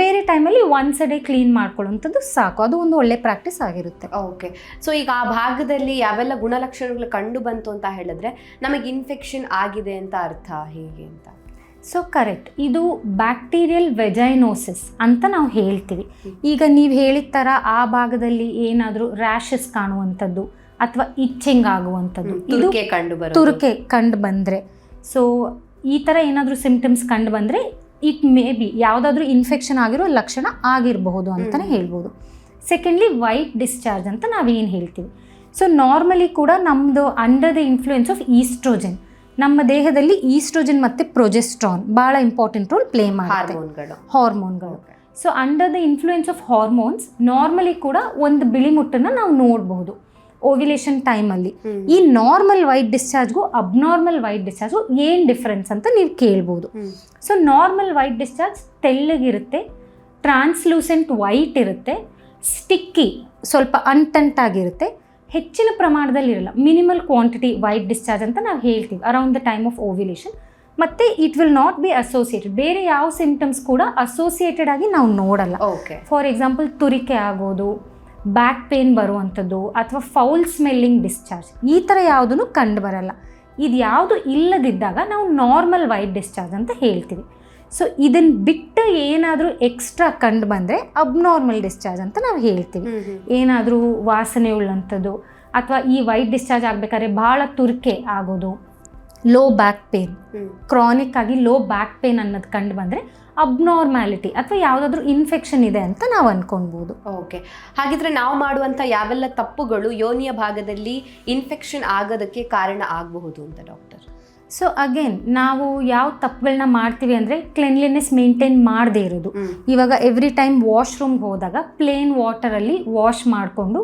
ಬೇರೆ ಟೈಮಲ್ಲಿ ಒನ್ಸ್ ಅ ಡೇ ಕ್ಲೀನ್ ಮಾಡ್ಕೊಳ್ಳೋಂಥದ್ದು ಸಾಕು. ಅದು ಒಂದು ಒಳ್ಳೆ ಪ್ರಾಕ್ಟೀಸ್ ಆಗಿರುತ್ತೆ. ಓಕೆ ಸೊ ಈಗ ಆ ಭಾಗದಲ್ಲಿ ಯಾವೆಲ್ಲ ಗುಣಲಕ್ಷಣಗಳು ಕಂಡು ಬಂತು ಅಂತ ಹೇಳಿದ್ರೆ ನಮಗೆ ಇನ್ಫೆಕ್ಷನ್ ಆಗಿದೆ ಅಂತ ಅರ್ಥ ಹೇಗೆ ಅಂತ? ಸೊ ಕರೆಕ್ಟ್ ಇದು ಬ್ಯಾಕ್ಟೀರಿಯಲ್ ವೆಜೈನೋಸಿಸ್ ಅಂತ ನಾವು ಹೇಳ್ತೀವಿ. ಈಗ ನೀವು ಹೇಳಿದ ಥರ ಆ ಭಾಗದಲ್ಲಿ ಏನಾದರೂ ರ್ಯಾಷಸ್ ಕಾಣುವಂಥದ್ದು ಅಥವಾ ಇಚ್ಚಿಂಗ್ ಆಗುವಂಥದ್ದು. ಇದು ಕಂಡು ತುರುಕೆ ಕಂಡು ಬಂದರೆ. ಸೊ ಈ ಥರ ಏನಾದರೂ ಸಿಂಪ್ಟಮ್ಸ್ ಕಂಡು ಬಂದರೆ ಇಟ್ ಮೇ ಬಿ ಯಾವುದಾದ್ರೂ ಇನ್ಫೆಕ್ಷನ್ ಆಗಿರೋ ಲಕ್ಷಣ ಆಗಿರಬಹುದು ಅಂತಲೇ. ಹೇಳ್ಬೋದು. ಸೆಕೆಂಡ್ಲಿ ವೈಟ್ ಡಿಸ್ಚಾರ್ಜ್ ಅಂತ ನಾವೇನು ಹೇಳ್ತೀವಿ. ಸೊ ನಾರ್ಮಲಿ ಕೂಡ ನಮ್ಮದು under the influence of oestrogen ನಮ್ಮ ದೇಹದಲ್ಲಿ ಈಸ್ಟ್ರೋಜನ್ ಮತ್ತು ಪ್ರೊಜೆಸ್ಟ್ರಾನ್ ಭಾಳ ಇಂಪಾರ್ಟೆಂಟ್ ರೋಲ್ ಪ್ಲೇ ಮಾಡುತ್ತೆ. ಹಾರ್ಮೋನ್ಗಳು. So under the influence of hormones normally ಕೂಡ ಒಂದು ಬಿಳಿ ಮುಟ್ಟನ್ನು ನಾವು ನೋಡಬಹುದು. ಓವ್ಯುಲೇಷನ್ ಟೈಮಲ್ಲಿ ಈ ನಾರ್ಮಲ್ ವೈಟ್ ಡಿಸ್ಚಾರ್ಜ್ಗೂ ಅಬ್ನಾರ್ಮಲ್ ವೈಟ್ ಡಿಸ್ಚಾರ್ಜ್ಗೂ ಏನು ಡಿಫ್ರೆನ್ಸ್ ಅಂತ ನೀವು ಕೇಳ್ಬೋದು. ಸೊ ನಾರ್ಮಲ್ ವೈಟ್ ಡಿಸ್ಚಾರ್ಜ್ ತೆಳ್ಳಗಿರುತ್ತೆ ಟ್ರಾನ್ಸ್ಲೂಸೆಂಟ್ ವೈಟ್ ಇರುತ್ತೆ ಸ್ಟಿಕ್ಕಿ ಸ್ವಲ್ಪ ಅಂಟಂಟಾಗಿರುತ್ತೆ ಹೆಚ್ಚಿನ ಪ್ರಮಾಣದಲ್ಲಿ ಇರಲ್ಲ ಮಿನಿಮಲ್ ಕ್ವಾಂಟಿಟಿ ವೈಟ್ ಡಿಸ್ಚಾರ್ಜ್ ಅಂತ ನಾವು ಹೇಳ್ತೀವಿ. Around the time of ovulation ಮತ್ತು it will not be associated ಬೇರೆ ಯಾವ ಸಿಂಪ್ಟಮ್ಸ್ ಕೂಡ ಅಸೋಸಿಯೇಟೆಡ್ ಆಗಿ ನಾವು ನೋಡಲ್ಲ. ಓಕೆ ಫಾರ್ ಎಕ್ಸಾಂಪಲ್ ತುರಿಕೆ ಆಗೋದು ಬ್ಯಾಕ್ ಪೇನ್ ಬರುವಂಥದ್ದು ಅಥವಾ ಫೌಲ್ ಸ್ಮೆಲ್ಲಿಂಗ್ ಡಿಸ್ಚಾರ್ಜ್ ಈ ಥರ ಯಾವುದೂ ಕಂಡು ಬರಲ್ಲ ಇದು ಯಾವುದು ಇಲ್ಲದಿದ್ದಾಗ ನಾವು ನಾರ್ಮಲ್ ವೈಟ್ ಡಿಸ್ಚಾರ್ಜ್ ಅಂತ ಹೇಳ್ತೀವಿ. ಸೊ ಇದನ್ನು ಬಿಟ್ಟು ಏನಾದರೂ ಎಕ್ಸ್ಟ್ರಾ ಕಂಡು ಬಂದರೆ ಅಬ್ನಾರ್ಮಲ್ ಡಿಸ್ಚಾರ್ಜ್ ಅಂತ ನಾವು ಹೇಳ್ತೀವಿ. ಏನಾದರೂ ವಾಸನೆ ಉಳ್ಳಂಥದ್ದು ಅಥವಾ ಈ ವೈಟ್ ಡಿಸ್ಚಾರ್ಜ್ ಆಗಬೇಕಾದ್ರೆ ಭಾಳ ತುರ್ಕೆ ಆಗೋದು ಲೋ ಬ್ಯಾಕ್ ಪೇನ್ ಕ್ರಾನಿಕ್ ಆಗಿ ಲೋ ಬ್ಯಾಕ್ ಪೇನ್ ಅನ್ನೋದು ಕಂಡು ಬಂದರೆ ಅಬ್ನಾರ್ಮ್ಯಾಲಿಟಿ ಅಥವಾ ಯಾವುದಾದ್ರೂ ಇನ್ಫೆಕ್ಷನ್ ಇದೆ ಅಂತ ನಾವು ಅಂದ್ಕೊಳ್ಬೋದು ಓಕೆ ಹಾಗಿದ್ರೆ ನಾವು ಮಾಡುವಂಥ ಯಾವೆಲ್ಲ ತಪ್ಪುಗಳು ಯೋನಿಯ ಭಾಗದಲ್ಲಿ ಇನ್ಫೆಕ್ಷನ್ ಆಗೋದಕ್ಕೆ ಕಾರಣ ಆಗಬಹುದು ಅಂತ ಡಾಕ್ಟರ್ ಸೊ ಅಗೇನ್ ನಾವು ಯಾವ ತಪ್ಪುಗಳನ್ನ ಮಾಡ್ತೀವಿ ಅಂದರೆ ಕ್ಲೆನ್ಲಿನೆಸ್ ಮೇಂಟೈನ್ ಮಾಡದೇ ಇರೋದು. ಇವಾಗ ಎವ್ರಿ ಟೈಮ್ ವಾಶ್ರೂಮ್ಗೆ ಹೋದಾಗ ಪ್ಲೇನ್ ವಾಟರಲ್ಲಿ ವಾಶ್ ಮಾಡಿಕೊಂಡು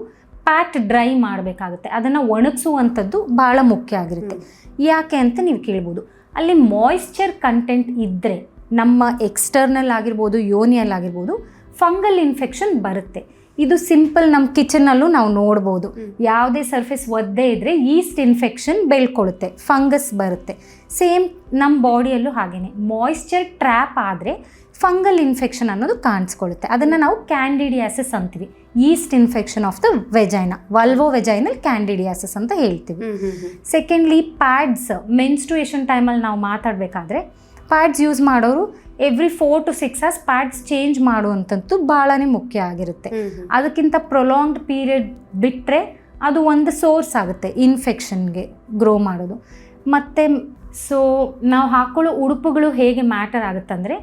ಪ್ಯಾಟ್ ಡ್ರೈ ಮಾಡಬೇಕಾಗುತ್ತೆ. ಅದನ್ನು ಒಣಗಿಸುವಂಥದ್ದು ಭಾಳ ಮುಖ್ಯ ಆಗಿರುತ್ತೆ. ಯಾಕೆ ಅಂತ ನೀವು ಕೇಳ್ಬೋದು. ಅಲ್ಲಿ ಮಾಯಿಶ್ಚರ್ ಕಂಟೆಂಟ್ ಇದ್ದರೆ ನಮ್ಮ ಎಕ್ಸ್ಟರ್ನಲ್ ಆಗಿರ್ಬೋದು ಯೋನಿಯಲ್ ಆಗಿರ್ಬೋದು ಫಂಗಲ್ ಇನ್ಫೆಕ್ಷನ್ ಬರುತ್ತೆ. ಇದು ಸಿಂಪಲ್ ನಮ್ಮ ಕಿಚನಲ್ಲೂ ನಾವು ನೋಡ್ಬೋದು. ಯಾವುದೇ ಸರ್ಫೇಸ್ ಒದ್ದೇ ಇದ್ದರೆ ಈಸ್ಟ್ ಇನ್ಫೆಕ್ಷನ್ ಬೆಳ್ಕೊಳ್ಳುತ್ತೆ ಫಂಗಸ್ ಬರುತ್ತೆ. ಸೇಮ್ ನಮ್ಮ ಬಾಡಿಯಲ್ಲೂ ಹಾಗೇನೆ. ಮಾಯಿಶ್ಚರ್ ಟ್ರ್ಯಾಪ್ ಆದರೆ ಫಂಗಲ್ ಇನ್ಫೆಕ್ಷನ್ ಅನ್ನೋದು ಕಾಣಿಸ್ಕೊಳ್ಳುತ್ತೆ ಅದನ್ನು ನಾವು ಕ್ಯಾಂಡಿಡಿಯಾಸಿಸ್ ಅಂತೀವಿ. Yeast infection of the vagina vulvovaginal candidiasis ಅಂತ ಹೇಳ್ತೀವಿ. ಸೆಕೆಂಡ್ಲಿ ಪ್ಯಾಡ್ಸ್ ಮೆನ್ಸ್ಟ್ರುಯೇಷನ್ ಟೈಮಲ್ಲಿ ನಾವು ಮಾತಾಡಬೇಕಾದ್ರೆ ಪ್ಯಾಡ್ಸ್ ಯೂಸ್ ಮಾಡೋರು every four to six hours pads change ಮಾಡುವಂಥದ್ದು ಭಾಳನೇ ಮುಖ್ಯ ಆಗಿರುತ್ತೆ. ಅದಕ್ಕಿಂತ ಪ್ರೊಲಾಂಗ್ಡ್ ಪೀರಿಯಡ್ ಬಿಟ್ಟರೆ ಅದು ಒಂದು ಸೋರ್ಸ್ ಆಗುತ್ತೆ ಇನ್ಫೆಕ್ಷನ್ಗೆ ಗ್ರೋ ಮಾಡೋದು. ಮತ್ತು ಸೊ ನಾವು ಹಾಕೊಳ್ಳೋ ಉಡುಪುಗಳು ಹೇಗೆ ಮ್ಯಾಟರ್ ಆಗುತ್ತಂದರೆ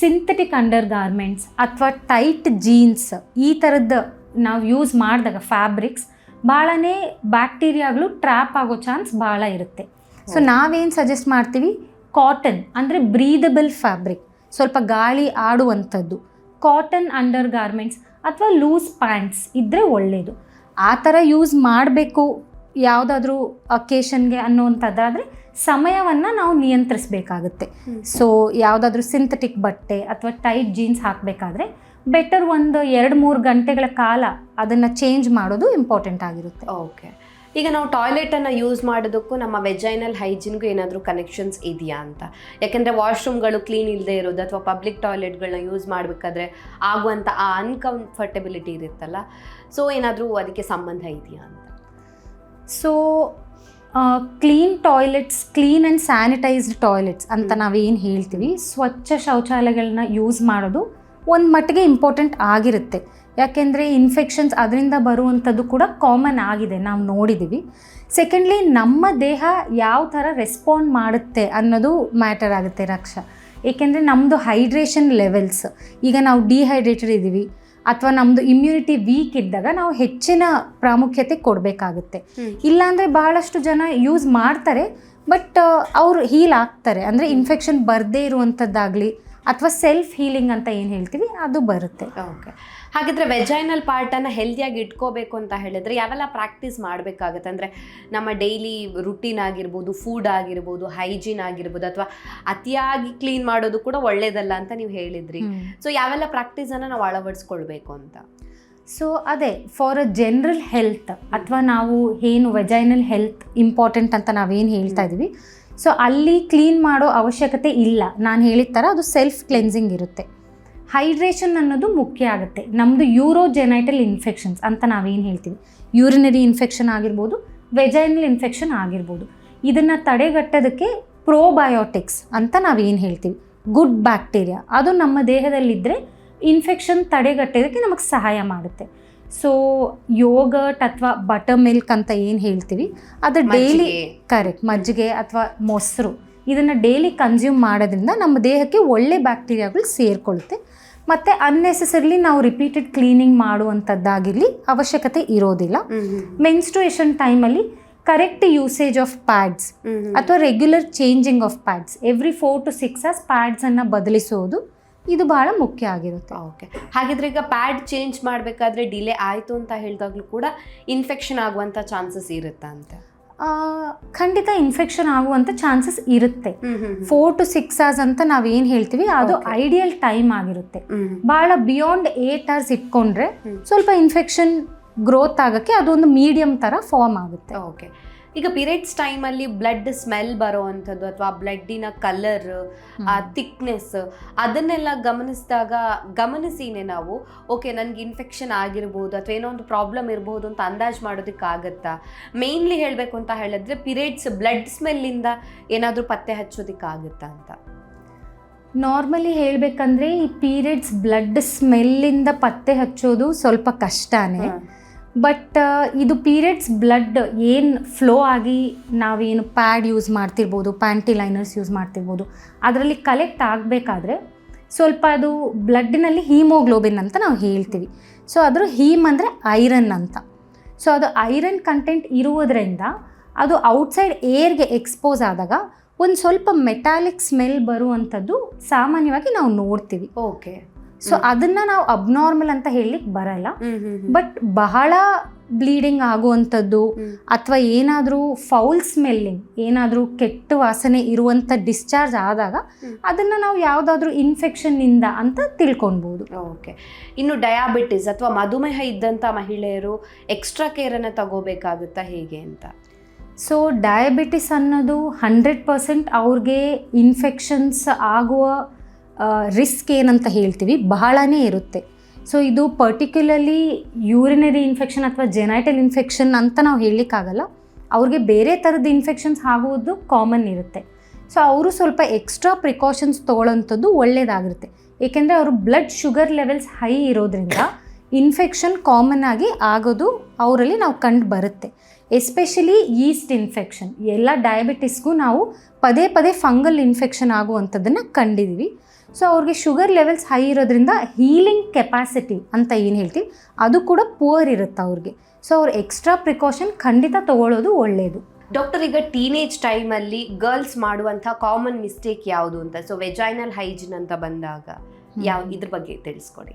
ಸಿಂಥೆಟಿಕ್ ಅಂಡರ್ ಗಾರ್ಮೆಂಟ್ಸ್ ಅಥವಾ ಟೈಟ್ ಜೀನ್ಸ್ ಈ ಥರದ್ದು ನಾವು ಯೂಸ್ ಮಾಡಿದಾಗ ಫ್ಯಾಬ್ರಿಕ್ಸ್ ಭಾಳನೇ ಬ್ಯಾಕ್ಟೀರಿಯಾಗಳು ಟ್ರ್ಯಾಪ್ ಆಗೋ ಚಾನ್ಸ್ ಭಾಳ ಇರುತ್ತೆ. ಸೊ ನಾವೇನು ಸಜೆಸ್ಟ್ ಮಾಡ್ತೀವಿ? ಕಾಟನ್ ಅಂದರೆ ಬ್ರೀದಬಲ್ ಫ್ಯಾಬ್ರಿಕ್ ಸ್ವಲ್ಪ ಗಾಳಿ ಆಡುವಂಥದ್ದು. ಕಾಟನ್ ಅಂಡರ್ ಗಾರ್ಮೆಂಟ್ಸ್ ಅಥವಾ ಲೂಸ್ ಪ್ಯಾಂಟ್ಸ್ ಇದ್ದರೆ ಒಳ್ಳೆಯದು ಆ ಥರ ಯೂಸ್ ಮಾಡಬೇಕು ಯಾವುದಾದ್ರೂ ಅಕೇಶನ್ಗೆ ಅನ್ನುವಂಥದ್ದಾದರೆ ಸಮಯವನ್ನು ನಾವು ನಿಯಂತ್ರಿಸಬೇಕಾಗುತ್ತೆ. ಸೊ ಯಾವುದಾದ್ರೂ ಸಿಂಥೆಟಿಕ್ ಬಟ್ಟೆ ಅಥವಾ ಟೈಟ್ ಜೀನ್ಸ್ ಹಾಕಬೇಕಾದ್ರೆ ಬೆಟರ್ ಒಂದು ಎರಡು ಮೂರು ಗಂಟೆಗಳ ಕಾಲ ಅದನ್ನು ಚೇಂಜ್ ಮಾಡೋದು ಇಂಪಾರ್ಟೆಂಟ್ ಆಗಿರುತ್ತೆ. ಓಕೆ ಈಗ ನಾವು ಟಾಯ್ಲೆಟನ್ನು ಯೂಸ್ ಮಾಡೋದಕ್ಕೂ ನಮ್ಮ ವೆಜೈನಲ್ ಹೈಜಿನ್ಗೂ ಏನಾದರೂ ಕನೆಕ್ಷನ್ಸ್ ಇದೆಯಾ ಅಂತ. ಯಾಕೆಂದರೆ ವಾಶ್ರೂಮ್ಗಳು ಕ್ಲೀನ್ ಇಲ್ಲದೆ ಇರೋದು ಅಥವಾ ಪಬ್ಲಿಕ್ ಟಾಯ್ಲೆಟ್ಗಳನ್ನ ಯೂಸ್ ಮಾಡಬೇಕಾದ್ರೆ ಆಗುವಂಥ ಆ ಅನ್ಕಂಫರ್ಟೆಬಿಲಿಟಿ ಇರುತ್ತಲ್ಲ. ಸೊ ಏನಾದರೂ ಅದಕ್ಕೆ ಸಂಬಂಧ ಇದೆಯಾ ಅಂತ. So clean toilets clean and sanitised toilets ಅಂತ ನಾವೇನು ಹೇಳ್ತೀವಿ ಸ್ವಚ್ಛ ಶೌಚಾಲಯಗಳನ್ನ ಯೂಸ್ ಮಾಡೋದು ಒಂದು ಮಟ್ಟಿಗೆ ಇಂಪಾರ್ಟೆಂಟ್ ಆಗಿರುತ್ತೆ. ಯಾಕೆಂದರೆ ಇನ್ಫೆಕ್ಷನ್ಸ್ ಅದರಿಂದ ಬರುವಂಥದ್ದು ಕೂಡ ಕಾಮನ್ ಆಗಿದೆ ನಾವು ನೋಡಿದ್ದೀವಿ ಸೆಕೆಂಡ್ಲಿ ನಮ್ಮ ದೇಹ ಯಾವ ಥರ ರೆಸ್ಪಾಂಡ್ ಮಾಡುತ್ತೆ ಅನ್ನೋದು ಮ್ಯಾಟರ್ ಆಗುತ್ತೆ ರಕ್ಷ. ಏಕೆಂದರೆ ನಮ್ಮದು ಹೈಡ್ರೇಷನ್ ಲೆವೆಲ್ಸ್ ಈಗ ನಾವು ಡಿಹೈಡ್ರೇಟೆಡ್ ಇದ್ದೀವಿ ಅಥವಾ ನಮ್ಮದು ಇಮ್ಯುನಿಟಿ ವೀಕ್ ಇದ್ದಾಗ ನಾವು ಹೆಚ್ಚಿನ ಪ್ರಾಮುಖ್ಯತೆ ಕೊಡಬೇಕಾಗುತ್ತೆ. ಇಲ್ಲಾಂದರೆ ಬಹಳಷ್ಟು ಜನ ಯೂಸ್ ಮಾಡ್ತಾರೆ ಬಟ್ ಅವರು ಹೀಲ್ ಆಗ್ತಾರೆ. ಅಂದರೆ ಇನ್ಫೆಕ್ಷನ್ ಬರದೇ ಇರುವಂಥದ್ದಾಗಲಿ ಅಥವಾ ಸೆಲ್ಫ್ ಹೀಲಿಂಗ್ ಅಂತ ಏನು ಹೇಳ್ತೀವಿ ಅದು ಬರುತ್ತೆ. ಓಕೆ ಹಾಗಿದ್ರೆ ವೆಜೈನಲ್ ಪಾರ್ಟನ್ನು ಹೆಲ್ದಿಯಾಗಿ ಇಟ್ಕೋಬೇಕು ಅಂತ ಹೇಳಿದ್ರೆ ಯಾವೆಲ್ಲ ಪ್ರಾಕ್ಟೀಸ್ ಮಾಡಬೇಕಾಗುತ್ತೆ? ಅಂದರೆ ನಮ್ಮ ಡೈಲಿ ರುಟೀನ್ ಆಗಿರ್ಬೋದು ಫುಡ್ ಆಗಿರ್ಬೋದು ಹೈಜೀನ್ ಆಗಿರ್ಬೋದು ಅಥವಾ ಅತಿಯಾಗಿ ಕ್ಲೀನ್ ಮಾಡೋದು ಕೂಡ ಒಳ್ಳೇದಲ್ಲ ಅಂತ ನೀವು ಹೇಳಿದ್ರಿ. ಸೊ ಯಾವೆಲ್ಲ ಪ್ರಾಕ್ಟೀಸನ್ನು ನಾವು ಅಳವಡಿಸ್ಕೊಳ್ಬೇಕು ಅಂತ? ಸೊ ಅದೇ ಫಾರ್ ಅ ಜನರಲ್ ಹೆಲ್ತ್ ಅಥವಾ ನಾವು ಏನು ವೆಜೈನಲ್ ಹೆಲ್ತ್ ಇಂಪಾರ್ಟೆಂಟ್ ಅಂತ ನಾವೇನು ಹೇಳ್ತಾ ಇದ್ದೀವಿ ಸೊ ಅಲ್ಲಿ ಕ್ಲೀನ್ ಮಾಡೋ ಅವಶ್ಯಕತೆ ಇಲ್ಲ. ನಾನು ಹೇಳಿದ ಥರ ಅದು ಸೆಲ್ಫ್ ಕ್ಲೆನ್ಸಿಂಗ್ ಇರುತ್ತೆ. ಹೈಡ್ರೇಷನ್ ಅನ್ನೋದು ಮುಖ್ಯ ಆಗುತ್ತೆ. ನಮ್ಮದು ಯೂರೋಜೆನೈಟಲ್ ಇನ್ಫೆಕ್ಷನ್ಸ್ ಅಂತ ನಾವೇನು ಹೇಳ್ತೀವಿ? ಯೂರಿನರಿ ಇನ್ಫೆಕ್ಷನ್ ಆಗಿರ್ಬೋದು ವೆಜೈನಲ್ ಇನ್ಫೆಕ್ಷನ್ ಆಗಿರ್ಬೋದು. ಇದನ್ನು ತಡೆಗಟ್ಟೋದಕ್ಕೆ ಪ್ರೋಬಯೋಟಿಕ್ಸ್ ಅಂತ ನಾವೇನು ಹೇಳ್ತೀವಿ? Good bacteria. ಅದು ನಮ್ಮ ದೇಹದಲ್ಲಿದ್ದರೆ ಇನ್ಫೆಕ್ಷನ್ ತಡೆಗಟ್ಟೋದಕ್ಕೆ ನಮಗೆ ಸಹಾಯ ಮಾಡುತ್ತೆ. ಸೊ ಯೋಗರ್ಟ್ ಅಥವಾ ಬಟರ್ ಮಿಲ್ಕ್ ಅಂತ ಏನು ಹೇಳ್ತೀವಿ? ಅದು ಡೈಲಿ. ಕರೆಕ್ಟ್ ಮಜ್ಜಿಗೆ ಅಥವಾ ಮೊಸರು. ಇದನ್ನು ಡೈಲಿ ಕನ್ಸ್ಯೂಮ್ ಮಾಡೋದ್ರಿಂದ ನಮ್ಮ ದೇಹಕ್ಕೆ ಒಳ್ಳೆ ಬ್ಯಾಕ್ಟೀರಿಯಾಗಳು ಸೇರಿಕೊಳ್ಳುತ್ತೆ ಮತ್ತು ಅನ್ನೆಸೆಸರಿಲಿ ನಾವು ರಿಪೀಟೆಡ್ ಕ್ಲೀನಿಂಗ್ ಮಾಡುವಂಥದ್ದಾಗಿರಲಿ ಅವಶ್ಯಕತೆ ಇರೋದಿಲ್ಲ. ಮೆನ್ಸ್ಟ್ರೇಷನ್ ಟೈಮಲ್ಲಿ ಕರೆಕ್ಟ್ ಯೂಸೇಜ್ ಆಫ್ ಪ್ಯಾಡ್ಸ್. ಅಥವಾ regular changing of pads every four to six hours ಪ್ಯಾಡ್ಸನ್ನು ಬದಲಿಸೋದು ಇದು ಬಹಳ ಮುಖ್ಯ ಆಗಿರುತ್ತೆ. ಓಕೆ. ಹಾಗಿದ್ರೆ ಈಗ ಪ್ಯಾಡ್ ಚೇಂಜ್ ಮಾಡಬೇಕಾದ್ರೆ ಡಿಲೇ ಆಯಿತು ಅಂತ ಹೇಳಿದಾಗಲೂ ಕೂಡ ಇನ್ಫೆಕ್ಷನ್ ಆಗುವಂಥ ಚಾನ್ಸಸ್ ಇರುತ್ತಾ ಅಂತ ಖಂಡಿತ ಇನ್ಫೆಕ್ಷನ್ ಆಗುವಂಥ ಚಾನ್ಸಸ್ ಇರುತ್ತೆ. ಫೋರ್ ಟು ಸಿಕ್ಸ್ ಅವರ್ಸ್ ಅಂತ ನಾವೇನು ಹೇಳ್ತೀವಿ ಅದು ಐಡಿಯಲ್ ಟೈಮ್ ಆಗಿರುತ್ತೆ. ಬಹಳ ಭಾಳ ಬಿಯಾಂಡ್ ಏಟ್ ಅವರ್ಸ್ ಇಟ್ಕೊಂಡ್ರೆ ಸ್ವಲ್ಪ ಇನ್ಫೆಕ್ಷನ್ ಗ್ರೋತ್ ಆಗೋಕ್ಕೆ ಅದೊಂದು ಮೀಡಿಯಂ ಥರ ಫಾರ್ಮ್ ಆಗುತ್ತೆ. ಓಕೆ ಈಗ ಪೀರಿಯಡ್ಸ್ ಟೈಮಲ್ಲಿ ಬ್ಲಡ್ ಸ್ಮೆಲ್ ಬರೋ ಅಂಥದ್ದು ಅಥವಾ ಬ್ಲಡ್ಡಿನ ಕಲರ್ ಆ ಥಿಕ್ನೆಸ್ ಅದನ್ನೆಲ್ಲ ಗಮನಿಸಿದಾಗ ಗಮನಿಸಿನೇ ನಾವು ಓಕೆ ನನಗೆ ಇನ್ಫೆಕ್ಷನ್ ಆಗಿರ್ಬೋದು ಅಥವಾ ಏನೋ ಒಂದು ಪ್ರಾಬ್ಲಮ್ ಇರ್ಬೋದು ಅಂತ ಅಂದಾಜು ಮಾಡೋದಕ್ಕಾಗತ್ತಾ ಮೇನ್ಲಿ ಹೇಳಬೇಕು ಅಂತ ಹೇಳಿದ್ರೆ ಪೀರಿಯಡ್ಸ್ ಬ್ಲಡ್ ಸ್ಮೆಲ್ಲಿಂದ ಏನಾದರೂ ಪತ್ತೆ ಹಚ್ಚೋದಕ್ಕಾಗುತ್ತಾ ಅಂತ? ನಾರ್ಮಲಿ ಹೇಳಬೇಕಂದ್ರೆ ಈ ಪೀರಿಯಡ್ಸ್ ಬ್ಲಡ್ ಸ್ಮೆಲ್ಲಿಂದ ಪತ್ತೆ ಹಚ್ಚೋದು ಸ್ವಲ್ಪ ಕಷ್ಟನೇ. ಬಟ್ ಇದು ಪೀರಿಯಡ್ಸ್ ಬ್ಲಡ್ ಏನು ಫ್ಲೋ ಆಗಿ ನಾವೇನು ಪ್ಯಾಡ್ ಯೂಸ್ ಮಾಡ್ತಿರ್ಬೋದು ಪ್ಯಾಂಟಿ ಲೈನರ್ಸ್ ಯೂಸ್ ಮಾಡ್ತಿರ್ಬೋದು, ಅದರಲ್ಲಿ ಕಲೆಕ್ಟ್ ಆಗಬೇಕಾದ್ರೆ ಸ್ವಲ್ಪ ಅದು ಬ್ಲಡ್ಡಿನಲ್ಲಿ ಹೀಮೋಗ್ಲೋಬಿನ್ ಅಂತ ನಾವು ಹೇಳ್ತೀವಿ. ಸೊ ಅದರ ಹೀಮ್ ಅಂದರೆ ಐರನ್ ಅಂತ. ಸೊ ಅದು ಐರನ್ ಕಂಟೆಂಟ್ ಇರುವುದರಿಂದ ಅದು ಔಟ್ಸೈಡ್ ಏರ್ಗೆ ಎಕ್ಸ್ಪೋಸ್ ಆದಾಗ ಒಂದು ಸ್ವಲ್ಪ ಮೆಟಾಲಿಕ್ ಸ್ಮೆಲ್ ಬರುವಂಥದ್ದು ಸಾಮಾನ್ಯವಾಗಿ ನಾವು ನೋಡ್ತೀವಿ. ಓಕೆ ಸೊ ಅದನ್ನ ನಾವು ಅಬ್ನಾರ್ಮಲ್ ಅಂತ ಹೇಳಲಿಕ್ಕೆ ಬರಲ್ಲ. ಬಟ್ ಬಹಳ ಬ್ಲೀಡಿಂಗ್ ಆಗುವಂಥದ್ದು ಅಥವಾ ಏನಾದರೂ ಫೌಲ್ ಸ್ಮೆಲ್ಲಿಂಗ್ ಏನಾದರೂ ಕೆಟ್ಟ ವಾಸನೆ ಇರುವಂಥ ಡಿಸ್ಚಾರ್ಜ್ ಆದಾಗ. ಅದನ್ನು ನಾವು ಯಾವುದಾದ್ರೂ ಇನ್ಫೆಕ್ಷನ್ನಿಂದ ಅಂತ ತಿಳ್ಕೊಳ್ಬೋದು ಓಕೆ ಇನ್ನು ಡಯಾಬಿಟಿಸ್ ಅಥವಾ ಮಧುಮೇಹ ಇದ್ದಂಥ ಮಹಿಳೆಯರು ಎಕ್ಸ್ಟ್ರಾ ಕೇರನ್ನು ತಗೋಬೇಕಾಗುತ್ತಾ ಹೇಗೆ ಅಂತ? ಸೊ ಡಯಾಬಿಟಿಸ್ ಅನ್ನೋದು ಹಂಡ್ರೆಡ್ ಪರ್ಸೆಂಟ್ ಅವ್ರಿಗೆ ಇನ್ಫೆಕ್ಷನ್ಸ್ ಆಗುವ ರಿಸ್ಕ್ ಏನಂತ ಹೇಳ್ತೀವಿ, ಬಹಳನೇ ಇರುತ್ತೆ. ಸೊ ಇದು ಪರ್ಟಿಕ್ಯುಲರ್ಲಿ ಯೂರಿನರಿ ಇನ್ಫೆಕ್ಷನ್ ಅಥವಾ ಜೆನೈಟಲ್ ಇನ್ಫೆಕ್ಷನ್ ಅಂತ ನಾವು ಹೇಳಲಿಕ್ಕಾಗಲ್ಲ. ಅವ್ರಿಗೆ ಬೇರೆ ಥರದ ಇನ್ಫೆಕ್ಷನ್ಸ್ ಆಗುವುದು ಕಾಮನ್ ಇರುತ್ತೆ. ಸೊ ಅವರು ಸ್ವಲ್ಪ ಎಕ್ಸ್ಟ್ರಾ ಪ್ರಿಕಾಷನ್ಸ್ ತೊಗೊಳ್ಳೋಂಥದ್ದು ಒಳ್ಳೆಯದಾಗಿರುತ್ತೆ ಏಕೆಂದರೆ ಅವರು ಬ್ಲಡ್ ಶುಗರ್ ಲೆವೆಲ್ಸ್ ಹೈ ಇರೋದ್ರಿಂದ ಇನ್ಫೆಕ್ಷನ್ ಕಾಮನ್ ಆಗಿ ಆಗೋದು ಅವರಲ್ಲಿ ನಾವು ಕಂಡು ಬರುತ್ತೆ. ಎಸ್ಪೆಷಲಿ ಈಸ್ಟ್ ಇನ್ಫೆಕ್ಷನ್ ಎಲ್ಲ ಡಯಾಬಿಟಿಸ್ಗೂ ನಾವು ಪದೇ ಪದೇ ಫಂಗಲ್ ಇನ್ಫೆಕ್ಷನ್ ಆಗುವಂಥದ್ದನ್ನು ಕಂಡಿದ್ದೀವಿ ಸೊ ಅವ್ರಿಗೆ ಶುಗರ್ ಲೆವೆಲ್ಸ್ ಹೈ ಇರೋದ್ರಿಂದ ಹೀಲಿಂಗ್ ಕೆಪಾಸಿಟಿ ಅಂತ ಏನು ಹೇಳ್ತೀವಿ? ಅದು ಕೂಡ ಪುವರ್ ಇರುತ್ತೆ ಅವ್ರಿಗೆ. ಸೊ ಅವ್ರು ಎಕ್ಸ್ಟ್ರಾ ಪ್ರಿಕಾಷನ್ ಖಂಡಿತ ತಗೊಳ್ಳೋದು ಒಳ್ಳೆಯದು ಡಾಕ್ಟರ್ ಈಗ ಟೀನೇಜ್ ಟೈಮಲ್ಲಿ ಗರ್ಲ್ಸ್ ಮಾಡುವಂಥ ಕಾಮನ್ ಮಿಸ್ಟೇಕ್ ಯಾವುದು ಅಂತ? ಸೊ ವೆಜೈನಲ್ ಹೈಜಿನ್ ಅಂತ ಬಂದಾಗ ಯಾವ ಇದ್ರ ಬಗ್ಗೆ ತಿಳಿಸ್ಕೊಡಿ.